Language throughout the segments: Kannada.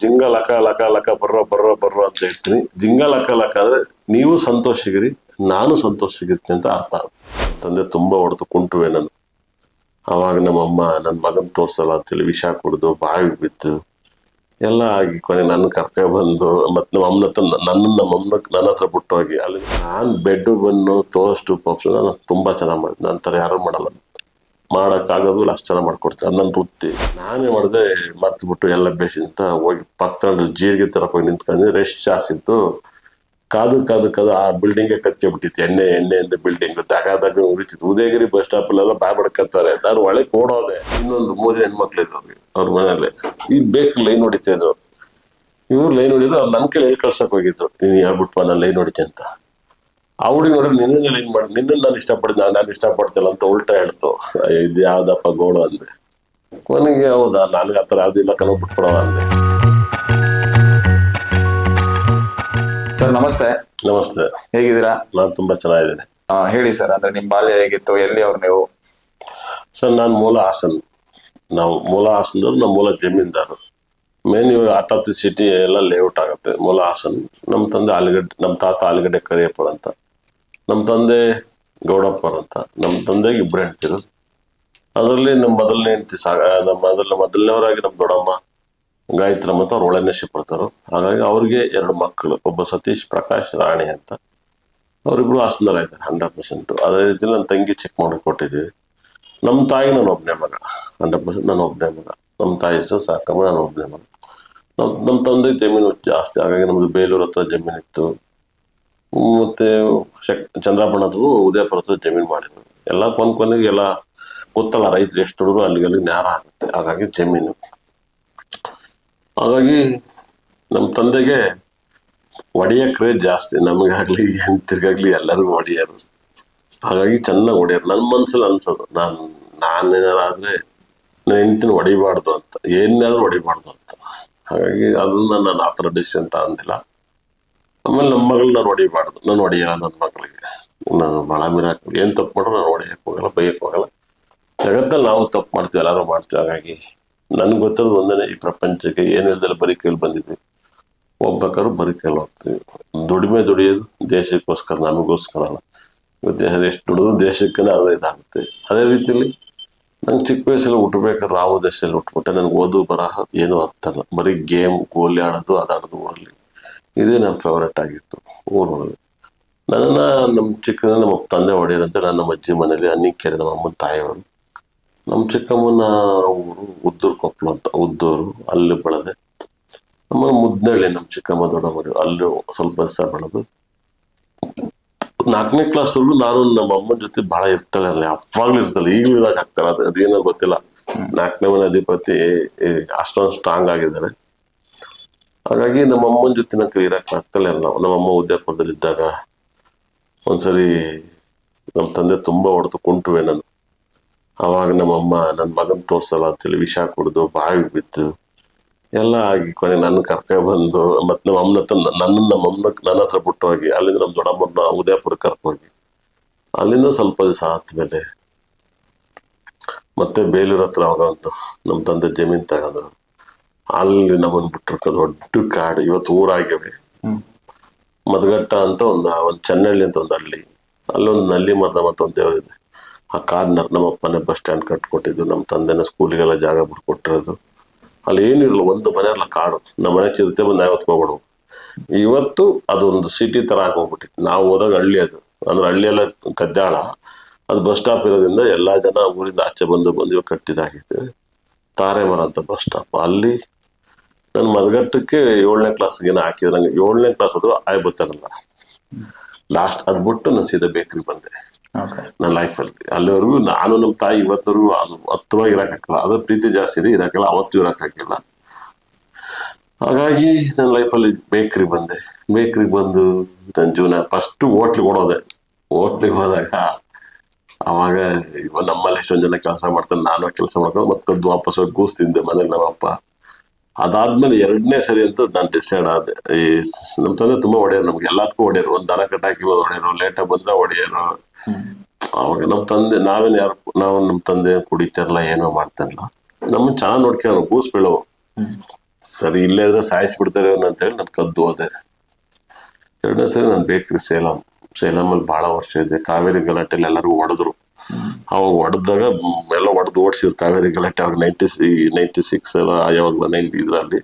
ಜಿಂಗ ಲಕ ಲಕ ಲಕ, ಬರ್ರ, ಬರ್ರೋ ಬರ್ರೋ ಅಂತ ಹೇಳ್ತೀನಿ. ಜಿಂಗ ಲಕ ಲಕ ಅಂದ್ರೆ ನೀವು ಸಂತೋಷಗಿರಿ, ನಾನು ಸಂತೋಷಗಿರ್ತೀನಿ ಅಂತ ಅರ್ಥ ತಂದೆ ತುಂಬಾ ಹೊಡೆದು ಕುಂಟುವೆ ನಾನು. ಅವಾಗ ನಮ್ಮಮ್ಮ ನನ್ನ ಮಗನ್ ತೋರ್ಸಲ್ಲ ಅಂತೇಳಿ ವಿಷ ಕುಡಿದು, ಬಾವಿಗೆ ಬಿದ್ದು, ಎಲ್ಲ ಆಗಿ ಕೊನೆ ನನ್ನ ಕರ್ಕ ಬಂದು ಮತ್ತೆ ನಮ್ಮ ಅಮ್ಮನ ಹತ್ರ ನನ್ನ, ನಮ್ಮ ಅಮ್ಮನ ನನ್ನ ಹತ್ರ ಬಿಟ್ಟು ಹೋಗಿ, ಅಲ್ಲಿ ನಾನು ಬೆಡ್ ಬನ್ನು ಟೋಸ್ಟು ಪಪ್ಸು, ನಾನು ತುಂಬಾ ಚೆನ್ನಾಗಿ ಮಾಡಿದ್ದೆ. ನನ್ನ ಥರ ಯಾರು ಮಾಡಲ್ಲ. ಮಾಡೋಕ್ಕಾಗೋದು ಅಷ್ಟು ಚೆನ್ನಾಗಿ ಮಾಡ್ಕೊಡ್ತೀನಿ ಅದು ನನ್ನ ವೃತ್ತಿ ನಾನೇ ಮಾಡಿದೆ ಮರ್ತು ಬಿಟ್ಟು ಎಲ್ಲ ಬೇಸಿಂತ ಹೋಗಿ ಪಕ್ಕದಲ್ಲಿ ಜೀರಿಗೆ ತರಕ್ಕೆ ಹೋಗಿ ನಿಂತ್ಕೊಂಡು ರೆಸ್ಟ್ ಜಾಸ್ತಿ ಇತ್ತು. ಕಾದು ಕಾದು ಕಾದು ಆ ಬಿಲ್ಡಿಂಗ್ ಬಿಟ್ಟಿತ್ತು ಎಣ್ಣೆ ಎಣ್ಣೆಯಿಂದ ಬಿಲ್ಡಿಂಗ್ ತಗಾದಾಗ ಉಳಿತಿತ್ತು ಉದಯಗಿರಿ ಬಸ್ ಸ್ಟಾಪ್ ಅಲ್ಲೆಲ್ಲ ಬಾಯ್ ಬಡ್ಕತ್ತಾರೆ ನಾನು ಒಳಗೆ ಓಡೋದೆ. ಇನ್ನೊಂದು ಮೂರು ಹೆಣ್ಮಕ್ಳು ಇದ್ರು ಅವ್ರ ಮನೇಲಿ ಈಗ ಬೇಕು, ಲೈನ್ ಹೊಡಿತಾ ಇದ್ರು. ಇವ್ರು ಲೈನ್ ಹೊಡಿದ್ರು, ಅವ್ರು ನನ್ನ ಕೈಲಿ ಕಳ್ಸಕ್ ಹೋಗಿದ್ರು. ನೀನು ಹೇಳ್ಬಿಟ್ಟು ನಾನು ಲೈನ್ ಹೊಡಿತೆ ಅಂತ. ಆ ಹುಡುಗಿ ನೋಡಿದ್ರೆ ನಿನ್ನ ಏನ್ ಮಾಡಿ ನಿನ್ನ ನಾನು ಇಷ್ಟಪಡ್ತೀನಿ ನಾನು ನಾನು ಇಷ್ಟಪಡ್ತಿಲ್ಲ ಅಂತ ಉಲ್ಟಾ ಹೇಳ್ತು. ಇದ್ ಯಾವ್ದಪ್ಪ ಗೋಳು ಅಂದೆ. ಕೊನೆಗೆ ಹೌದಾ ನನಗೆ ಆ ಥರ ಯಾವುದಿಲ್ಲ ಇಲ್ಲ ಕಣೋ ಬಿಟ್ಬಿಡವ ಅಂದೆ. ಸರ್ ನಮಸ್ತೆ. ನಮಸ್ತೆ. ಹೇಗಿದ್ದೀರಾ? ನಾನು ತುಂಬಾ ಚೆನ್ನಾಗಿದ್ದೀನಿ. ಆ, ಹೇಳಿ ಸರ್ ಅಂದ್ರೆ ನಿಮ್ ಬಾಲ್ಯ ಹೇಗಿತ್ತು ಎಲ್ಲಿ ಅವ್ರು ನೀವು? ಸರ್ ನಾನು ಮೂಲ ಹಾಸನ್. ನಾವು ಮೂಲ ಹಾಸನದವ್ರು ನಮ್ಮ ಮೂಲ ಜಮೀನ್ದಾರು ಮೇನ್ ಇವಾಗ ಆರ್ಟ್ ಆಫ್ ದಿ ಸಿಟಿ ಎಲ್ಲ ಲೇಔಟ್ ಆಗುತ್ತೆ ಮೂಲ ಹಾಸನ್. ನಮ್ಮ ತಂದೆ ಆಲೂಗಡ್ಡೆ ನಮ್ಮ ತಾತ ಆಲೂಗಡ್ಡೆ ಕರಿಯಪ್ಪ ಅಂತ. ನಮ್ಮ ತಂದೆ ಗೌಡಪ್ಪ ಅಂತ ನಮ್ಮ ತಂದೆಗೆ ಇಬ್ಬರು ಹೆಂಡ್ತಿರು. ಅದರಲ್ಲಿ ನಮ್ಮ ಮೊದಲನೇ ಹೆಂಡ್ತಿ ಸಾಗ ನಮ್ಮ ಮೊದಲ, ಮೊದಲನೇವರಾಗಿ ನಮ್ಮ ದೊಡ್ಡಮ್ಮ ಗಾಯತ್ರಮ್ಮ ಅಂತ ಅವ್ರು ಒಳನೇ ಪಡ್ತಾರೆ. ಹಾಗಾಗಿ ಅವ್ರಿಗೆ ಎರಡು ಮಕ್ಕಳು, ಒಬ್ಬ ಸತೀಶ್ ಪ್ರಕಾಶ್, ರಾಣಿ ಅಂತ. ಹಾಸನದಲ್ಲ ಇದ್ದಾರೆ, ಹಂಡ್ರೆಡ್ ಪರ್ಸೆಂಟು. ಅದೇ ರೀತಿ ನನ್ನ ತಂಗಿ ಚೆಕ್ ಮಾಡಿ ಕೊಟ್ಟಿದ್ದೀವಿ. ನಮ್ಮ ತಾಯಿ ನಾನು ಒಬ್ಬನೇ ಮಗ, ಹಂಡ್ರೆಡ್ ಪರ್ಸೆಂಟ್ ನಾನು ಒಬ್ಬನೇ ಮಗ. ನಮ್ಮ ತಾಯಿ ಹೆಸರು ಸಾಕಮ್ಮ ನಾನು ಒಬ್ಬನೇ ಮಗ. ನಮ್ಮ ನಮ್ಮ ತಂದೆ ಜಮೀನು ಜಾಸ್ತಿ, ಹಾಗಾಗಿ ನಮ್ದು ಬೇಲೂರು ಹತ್ರ ಜಮೀನಿತ್ತು. ಮತ್ತೆ ಶಕ್ ಚಂದ್ರಾಪಣ ಹತ್ರ ಉದಯಪುರ ಹತ್ರ ಜಮೀನು ಮಾಡಿದ್ರು. ಎಲ್ಲ ಕೊನ್ ಕೊನೆಗೆ ಎಲ್ಲ ಗೊತ್ತಲ್ಲ ರೈತರು ಎಷ್ಟು ಹುಡುಗರು ಅಲ್ಲಿಗೆ ಅಲ್ಲಿ ನ್ಯಾರ ಆಗುತ್ತೆ. ಹಾಗಾಗಿ ಜಮೀನು. ಹಾಗಾಗಿ ನಮ್ಮ ತಂದೆಗೆ ಒಡೆಯ ಕ್ರೇಜ್ ಜಾಸ್ತಿ ನಮಗಾಗ್ಲಿ ಹೆಂಡ್ತಿರ್ಗಾಗ್ಲಿ ಎಲ್ಲರಿಗೂ ಒಡೆಯರು. ಹಾಗಾಗಿ ಚೆನ್ನಾಗಿ ಹೊಡೆಯೋರು ನನ್ನ ಮನ್ಸಲ್ಲಿ ಅನ್ಸೋದು, ನಾನು ನಾನೇನಾರಾದ್ರೆ ನನ್ನ ಹೆಂಡತಿನ ಹೊಡಿಬಾರ್ದು ಅಂತ. ಏನಾದ್ರು ಹೊಡಿಬಾರ್ದು ಅಂತ. ಹಾಗಾಗಿ ಅದನ್ನ ನಾನು ಆ ಥರ ಡಿಸಿಷನ್ ತಗೊಂಡಿಲ್ಲ. ಆಮೇಲೆ ನಮ್ಮ ಮಗಳು ನಾನು ಹೊಡಿಬಾರ್ದು ನಾನು ಹೊಡಿಯಲ್ಲ ನನ್ನ ಮಗಳಿಗೆ ನಾನು ಭಾಳ ಮೀರಾಕ್ ಏನು ತಪ್ಪು ಮಾಡೋ ನಾನು ಹೊಡೆಯಕ್ಕೆ ಹೋಗಲ್ಲ ಬೈಯಕ್ಕೆ ಹೋಗಲ್ಲ. ಜಗತ್ತಲ್ಲಿ ನಾವು ತಪ್ಪು ಮಾಡ್ತೀವಿ, ಎಲ್ಲರೂ ಮಾಡ್ತೀವಿ. ಹಾಗಾಗಿ ನನ್ಗೆ ಗೊತ್ತಿರೋದು ಒಂದೇ ಈ ಪ್ರಪಂಚಕ್ಕೆ ಏನು ಇಲ್ದಲ್ಲ ಬರೀ ಕೈಲಿ ಬಂದಿದ್ವಿ. ಹೋಗ್ಬೇಕಾದ್ರೂ ಬರೀ ಕೈಲಿ ಹೋಗ್ತೀವಿ. ದುಡಿಮೆ ದುಡಿಯೋದು ದೇಶಕ್ಕೋಸ್ಕರ ನಮಗೋಸ್ಕರ ಅಲ್ಲ. ದೇಶ ಎಷ್ಟು ದುಡಿದ್ರು ದೇಶಕ್ಕೆ ಅರ್ಧ ಇದಾಗುತ್ತೆ. ಅದೇ ರೀತಿಲಿ ನಂಗೆ ಚಿಕ್ಕ ವಯಸ್ಸಲ್ಲಿ ಹುಟ್ಟಬೇಕಾದ್ರೆ ರಾವು ದೇಶದಲ್ಲಿ ಹುಟ್ಬಿಟ್ಟೆ ನನಗೆ ಓದು ಬರಹ ಏನು ಅರ್ಥ ಇಲ್ಲ. ಬರೀ ಗೇಮ್, ಗೋಲಿ ಆಡೋದು ಅದಾಡೋದು ಇದೇ ನನ್ನ ಫೇವ್ರೆಟ್ ಆಗಿತ್ತು ಊರೊಳಗೆ ನನ್ನ, ನಮ್ಮ ಚಿಕ್ಕನ ನಮ್ಮ ತಂದೆ ಹೊಡೆಯರಂತೆ ನಾನು ನಮ್ಮ ಅಜ್ಜಿ ಮನೇಲಿ ಅನ್ನಿಕೆರೆ ನಮ್ಮ ಅಮ್ಮನ ತಾಯಿಯವರು. ನಮ್ಮ ಚಿಕ್ಕಮ್ಮನ ಊರು ಉದ್ದೂರು ಕೊಪ್ಪಳ ಅಂತ, ಉದ್ದೂರು, ಅಲ್ಲಿ ಬೆಳೆದೆ. ನಮ್ಮ ಮುದ್ನಳ್ಳಿ, ನಮ್ಮ ಚಿಕ್ಕಮ್ಮ ದೊಡ್ಡಮ್ಮರು ಅಲ್ಲಿ ಸ್ವಲ್ಪ ದಿವಸ ಬೆಳೆದು. ನಾಲ್ಕನೇ ಕ್ಲಾಸಲ್ಲೂ ನಾನು, ನಮ್ಮ ಅಮ್ಮನ ಜೊತೆ ಬಹಳ ಇರ್ತಾಳೆ ಅಲ್ಲಿ ಅಪ್ಪಾಗ್ಲೂ ಇರ್ತಾಳೆ, ಈಗಲೂ ಇರಾಕ್ ಅದು ಅದೇನೋ ಗೊತ್ತಿಲ್ಲ. ನಾಲ್ಕನೇ ಮನೆ ಅಧಿಪತಿ ಅಷ್ಟೊಂದು ಸ್ಟ್ರಾಂಗ್ ಆಗಿದ್ದಾರೆ. ಹಾಗಾಗಿ ನಮ್ಮ ಅಮ್ಮನ ಜೊತೆ ನಂಗೆ ಕಲಿಯಕ್ಕೆ ಆಗ್ತಾಳೆ ಅಲ್ಲ ನಮ್ಮ ಅಮ್ಮ ಇದ್ದಾಗ ಒಂದ್ಸರಿ ನಮ್ಮ ತಂದೆ ತುಂಬಾ ಹೊಡೆದು ಕುಂಟುವೆ ನಾನು. ಅವಾಗ ನಮ್ಮಮ್ಮ ನನ್ನ ಮಗನ್ ತೋರ್ಸಲ್ಲ ಅಂತೇಳಿ ವಿಷ ಕುಡಿದು ಬಾವಿಗೆ ಬಿದ್ದು ಎಲ್ಲ ಆಗಿ ಕೊನೆ ನನ್ನ ಕರ್ಕ ಬಂದು ಮತ್ತೆ ನಮ್ಮ ಅಮ್ಮನ ಹತ್ರ ನನ್ನ ನಮ್ಮ ಅಮ್ಮನ ನನ್ನ ಹತ್ರ ಬಿಟ್ಟು ಹೋಗಿ ಅಲ್ಲಿಂದ ನಮ್ಮ ದೊಡ್ಡಮ್ಮನ ಉದಯಪುರ ಕರ್ಕೋಗಿ ಅಲ್ಲಿಂದ ಸ್ವಲ್ಪ ದಿವಸ ಆದ್ಮೇಲೆ ಮತ್ತೆ ಬೇಲೂರು ಹತ್ರ ಹೋಗಂತು ನಮ್ಮ ತಂದೆ ಜಮೀನ್ ತಗೊಂಡ್ರು ಅಲ್ಲಿ ನಮ್ಮನ್ ಬಿಟ್ಟಿರ್ಕ ದೊಡ್ಡ ಕಾಡು. ಇವತ್ತು ಊರಾಗಿವೆ. ಮದಗಟ್ಟ ಅಂತ ಒಂದು ಒಂದು ಚೆನ್ನಳ್ಳಿ ಅಂತ ಒಂದು ಹಳ್ಳಿ. ಅಲ್ಲೊಂದು ನಲ್ಲಿ ಮರದ ಮತ್ತು ಒಂದು ದೇವರಿದೆ ಆ ಕಾರ್ನರ್ ನಮ್ಮ ಅಪ್ಪನೇ ಬಸ್ ಸ್ಟ್ಯಾಂಡ್ ಕಟ್ಕೊಟ್ಟಿದ್ದು. ನಮ್ಮ ತಂದೆನ ಸ್ಕೂಲಿಗೆಲ್ಲ ಜಾಗ ಬಿಟ್ಕೊಟ್ಟಿರೋದು. ಅಲ್ಲಿ ಏನಿರಲ್ಲ ಒಂದು ಮನೆ ಅಲ್ಲ ಕಾಡು. ನಮ್ಮ ಮನೆ ಚಿರತೆ ಬಂದು ಐವತ್ತು ಹೋಗ್ಬಿಡು ಇವತ್ತು ಅದೊಂದು ಸಿಟಿ ಥರ ಆಗೋಗ್ಬಿಟ್ಟಿತ್ತು. ನಾವು ಹೋದಾಗ ಹಳ್ಳಿ ಅದು. ಅಂದ್ರೆ ಹಳ್ಳಿಯೆಲ್ಲ ಕದ್ದಾಳ ಅದು ಬಸ್ ಸ್ಟಾಪ್ ಇರೋದ್ರಿಂದ ಎಲ್ಲ ಜನ ಊರಿಂದ ಆಚೆ ಬಂದು ಬಂದು ಇವಾಗ ಕಟ್ಟಿದಾಗಿದೆ ತಾರೆ ಮರ ಅಂತ ಬಸ್ ಸ್ಟಾಪ್. ಅಲ್ಲಿ ನನ್ನ ಮದಗಟ್ಟಕ್ಕೆ ಏಳನೇ ಕ್ಲಾಸ್ಗೆ ಹಾಕಿದ್ರು ನಂಗೆ ಏಳನೇ ಕ್ಲಾಸ್ ಹೋದ್ರು ಆಯ್ ಗೊತ್ತಾಗಲ್ಲ. ಲಾಸ್ಟ್ ಅದ್ ಬಿಟ್ಟು ನಾನು ಸೀದಾ ಬೇಕರಿ ಬಂದೆ. ನನ್ನ ಲೈಫಲ್ಲಿ ಅಲ್ಲಿವರೆಗೂ ನಾನು ನಮ್ಮ ತಾಯಿ ಇವತ್ತರೂ ಅದು ಹತ್ತವಾಗಿ ಇರೋಕ್ಕಾಗಲ್ಲ ಅದ್ರ ಪ್ರೀತಿ ಜಾಸ್ತಿ ಇದೆ ಇರಕ್ಕಿಲ್ಲ ಅವತ್ತು ಇರೋಕ್ಕಾಗಿಲ್ಲ ಹಾಗಾಗಿ ನನ್ನ ಲೈಫಲ್ಲಿ ಬೇಕರಿ ಬಂದೆ. ಬೇಕ್ರಿಗೆ ಬಂದು ನನ್ನ ಜೀವನ ಫಸ್ಟ್ ಹೋಟ್ಲಿಗೆ ಓಡೋದೆ. ಹೋಟ್ಲಿಗೆ ಹೋದಾಗ ಅವಾಗ ಇವಾಗ ನಮ್ಮಲ್ಲಿ ಎಷ್ಟೊಂದು ಜನ ಕೆಲಸ ಮಾಡ್ತಾರೆ ನಾನು ಕೆಲಸ ಮಾಡ್ಕೊಂಡು ಮತ್ತೆ ಕದ್ದು ವಾಪಸ್ ಹೋಗಿ ಗೂಸ್ ತಿಂದೆ ಮನೇಲಿ ನಮ್ಮಪ್ಪ. ಅದಾದ್ಮೇಲೆ ಎರಡನೇ ಸರಿ ಅಂತೂ ನಾನು ಡಿಸೈಡ್ ಆದೆ ಈ ನಮ್ಮ ತಂದೆ ತುಂಬಾ ಒಡೆಯರು ನಮ್ಗೆ ಎಲ್ಲದಕ್ಕೂ ಒಡೆಯರು ಒಂದ್ ದನ ಕಟ್ಟಾಕಿಲ್ಲ ಲೇಟ್ ಲೇಟಾಗಿ ಬಂದ್ರೆ ಒಡೆಯರು ಅವಾಗ ನಮ್ಮ ತಂದೆ, ನಾವೇನು ಯಾರು, ನಾವು ನಮ್ಮ ತಂದೆ ಕುಡಿತಾರಲ್ಲ, ಏನೋ ಮಾಡ್ತಾರಲ್ಲ. ನಮ್ಮನ್ನ ಚೆನ್ನಾಗಿ ನೋಡ್ಕೊಂಡು ಕೂಸ್ ಸರಿ, ಇಲ್ಲೇ ಇದ್ರೆ ಸಾಯಿಸ್ಬಿಡ್ತಾರೆ ಅಂತ ಹೇಳಿ ನಾನು ಕದ್ದು ಹೋದೆ. ಎರಡನೇ ಸರಿ ನಾನು ಬೇಕ್ರಿ ಸೇಲಂ. ಸೇಲಂ ಅಲ್ಲಿ ಬಹಳ ವರ್ಷ ಇದೆ. ಕಾವೇರಿ ಗಲಾಟೆಲಿ ಎಲ್ಲರಿಗೂ ಹೊಡೆದ್ರು. ಅವಾಗ ಹೊಡೆದಾಗ ಎಲ್ಲ ಹೊಡೆದು ಓಡಿಸಿದ್ರು. ಕಾವೇರಿ ಗಲಾಟೆ ಅವಾಗ ನೈಂಟಿ ನೈಂಟಿ ಸಿಕ್ಸ್ ಎಲ್ಲ ಯಾವಾಗ ನೈಂಟಿ ಇದರಲ್ಲಿ.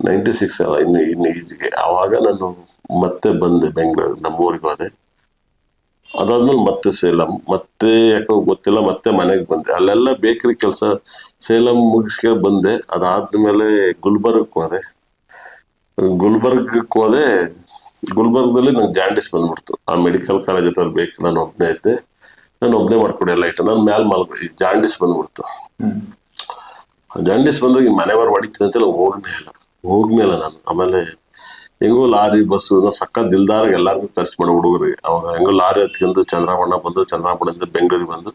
ನೈಂಟಿ ಸಿಕ್ಸ್ ಅಲ್ಲ ಇನ್ನು ಇನ್ನು ಈಜಿಗೆ. ಆವಾಗ ನಾನು ಮತ್ತೆ ಬಂದೆ ಬೆಂಗಳೂರು ನಮ್ಮ ಊರಿಗೆ ಹೋದೆ. ಅದಾದ್ಮೇಲೆ ಮತ್ತೆ ಸೇಲಂ, ಮತ್ತೆ ಯಾಕೋ ಗೊತ್ತಿಲ್ಲ, ಮತ್ತೆ ಮನೆಗೆ ಬಂದೆ. ಅಲ್ಲೆಲ್ಲ ಬೇಕರಿ ಕೆಲಸ ಸೇಲಂ ಮುಗಿಸ್ಕೆ ಬಂದೆ. ಅದಾದ್ಮೇಲೆ ಗುಲ್ಬರ್ಗಕ್ಕೆ ಹೋದೆ. ಗುಲ್ಬರ್ಗಕ್ಕೆ ಹೋದೆ. ಗುಲ್ಬರ್ಗದಲ್ಲಿ ನಂಗೆ ಜಾಂಡಿಸ್ ಬಂದ್ಬಿಡ್ತು. ಆ ಮೆಡಿಕಲ್ ಕಾಲೇಜ್ ಹತ್ರ ಬೇಕು, ನಾನು ಒಬ್ಬನೇ ಇದ್ದೆ. ನಾನು ಒಬ್ಬನೇ ಮಾಡ್ಕೊಡಿ ಎಲ್ಲ ನನ್ನ ನಾನು ಮ್ಯಾಲ್ ಮಲ್ ಜಾಂಡಿಸ್ ಬಂದ್ಬಿಡ್ತು. ಜಾಂಡಿಸ್ ಬಂದಾಗ ಈ ಮನೆಯವರು ಹೊಡಿತೀನಿ ಅಂತ ನಾನು ಹೋಗ್ನೇ ಇಲ್ಲ. ಹೋಗ್ನೇ ಇಲ್ಲ ನಾನು. ಆಮೇಲೆ ಹೆಂಗೋ ಲಾರಿ ಬಸ್ಸು ನಾವು ಸಕ್ಕ ದಿಲ್ದಾರಾಗ ಎಲ್ಲರಿಗೂ ಖರ್ಚು ಮಾಡಿ ಹುಡುಗರಿಗೆ ಅವಾಗ ಹೆಂಗೋ ಲಾರಿ ಹತ್ಕೊಂಡು ಚಂದ್ರಬಣ್ಣ ಬಂದು ಚಂದ್ರಬಣ್ಣದಿಂದ ಬೆಂಗಳೂರಿಗೆ ಬಂದು,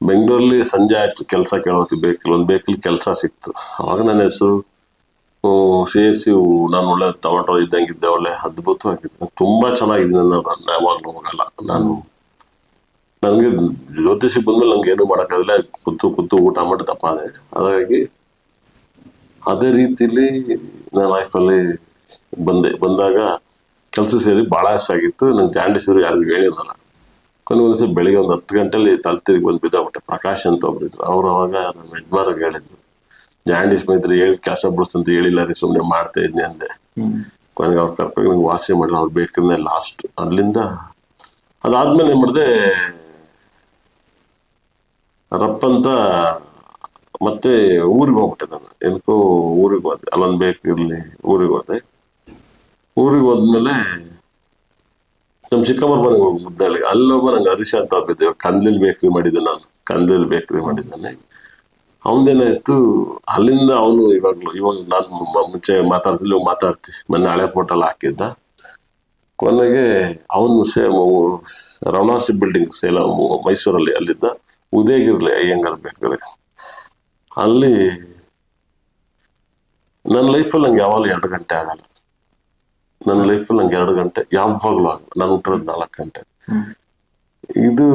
ಬೆಂಗಳೂರಲ್ಲಿ ಸಂಜೆ ಆಯ್ತು. ಕೆಲಸ ಕೇಳೋತಿ ಬೇಕಲ್ಲಿ, ಒಂದು ಬೇಕಲ್ಲಿ ಕೆಲಸ ಸಿಕ್ತು. ಅವಾಗ ನನ್ನ ಹೆಸರು ಸೇರಿಸಿ ನಾನು ಒಳ್ಳೆ ಟೊಮೆಟೊ ಇದ್ದಂಗಿದ್ದೆ ಒಳ್ಳೆ ಅದ್ಭುತವಾಗಿದ್ದೆ ತುಂಬಾ ಚೆನ್ನಾಗಿದ್ದೀನಿ ನಾನು ಯಾವಾಗಲೂ ಹೋಗಲ್ಲ. ನಾನು ನನಗೆ ಜ್ಯೋತಿಷಿ ಬಂದ್ಮೇಲೆ ನಂಗೆ ಏನು ಮಾಡೋಕ್ಕಾಗಲ್ಲ ಕುತ್ತು ಕುತ್ತು ಊಟ ಮಾಡಿ ತಪ್ಪಾದೆ. ಹಾಗಾಗಿ ಅದೇ ರೀತಿಲಿ ನನ್ನ ಲೈಫಲ್ಲಿ ಬಂದೆ. ಬಂದಾಗ ಕೆಲಸ ಸೇರಿ ಭಾಳ ಆಗಿತ್ತು. ನಂಗೆ ಜಾಂಡಿಸಿದ್ರು ಯಾರಿಗೂ ಹೇಳಿರಲ್ಲ ಕೊನೆ ಒಂದು ದಿವಸ ಬೆಳಿಗ್ಗೆ ಒಂದು ಹತ್ತು ಗಂಟೆಲಿ ತಲೆ ತಿರುಗಿ ಬಂದು ಬಿದ್ದೋಗ್ಬಿಟ್ಟೆ. ಪ್ರಕಾಶ್ ಅಂತ ಒಬ್ಬರಿದ್ರು ಅವ್ರು ಅವಾಗ ನಮ್ಮ ಯಜಮಾನಿಗೆ ಹೇಳಿದ್ರು. ಜಾಂಡಿಸ್ ಮೈತ್ರಿ ಹೇಳಿ ಕೆಲಸ ಬಿಡಿಸ್ತಂತ ಹೇಳಿಲ್ಲ ರೀ ಸುಮ್ಮನೆ ಮಾಡ್ತಾ ಇದ್ನಿ ಅಂದೆ. ಕೊನೆಗೆ ಅವ್ರು ಕರ್ಕೊಂಡು ನಂಗೆ ವಾಸಿ ಮಾಡಿಲ್ಲ ಅವ್ರು ಬೇಕಂದ್ರೆ ಲಾಸ್ಟ್ ಅಲ್ಲಿಂದ ಅದಾದ್ಮೇಲೆ ಏನು ಮಾಡಿದೆ ರಪ್ಪಂತ ಮತ್ತೆ ಊರಿಗೆ ಹೋಗ್ಬಿಟ್ಟೆ ನಾನು. ಎನ್ಕೋ ಊರಿಗೆ ಹೋದೆ. ಅಲ್ಲೊಂದು ಬೇಕಿರ್ಲಿ ಊರಿಗೆ ಹೋದೆ. ಊರಿಗೆ ಹೋದ್ಮೇಲೆ ನಮ್ಮ ಚಿಕ್ಕಮ್ಮರ ಮನೆಗೆ ಹೋಗಿ ಮುದ್ದಾಳಿ. ಅಲ್ಲೊಬ್ಬ ನಂಗೆ ಹರೀಶ್ ಅಂತ ಒಬ್ಬಿದ್ದೆ ಕಂದ್ಲಿಲ್ ಬೇಕ್ರಿ ಮಾಡಿದ್ದೆ ನಾನು. ಕಂದ್ಲಿಲ್ ಬೇಕ್ರಿ ಮಾಡಿದ್ದಾನೆ. ಅವನದೇನಾಯ್ತು ಅಲ್ಲಿಂದ ಅವನು ಇವಾಗ್ಲು, ಇವಾಗ ನಾನು ಮುಂಚೆ ಮಾತಾಡ್ತಿಲ್ಲ ಇವಾಗ ಮಾತಾಡ್ತಿ. ಮೊನ್ನೆ ಹಳೆ ಫೋಟೋಲ್ಲಿ ಹಾಕಿದ್ದ. ಕೊನೆಗೆ ಅವನು ಸೇಮ್ ರವಣಾಸಿ ಬಿಲ್ಡಿಂಗ್ ಸೇಲ ಮೈಸೂರಲ್ಲಿ ಅಲ್ಲಿದ್ದ. ಉದಯಗಿರ್ಲಿ ಅಯ್ಯಂಗಾರ್ ಬೇಕ್ರಿ. ಅಲ್ಲಿ ನನ್ನ ಲೈಫಲ್ಲಿ ನಂಗೆ ಯಾವಾಗಲೂ ಎರಡು ಗಂಟೆ ಆಗಲ್ಲ. ನನ್ನ ಲೈಫಲ್ಲಿ ನಂಗೆ ಎರಡು ಗಂಟೆ ಯಾವಾಗಲೂ ಆಗಲ್ಲ. ನಾನು ಹುಟ್ಟಿರೋದು ನಾಲ್ಕು ಗಂಟೆ. ಇದು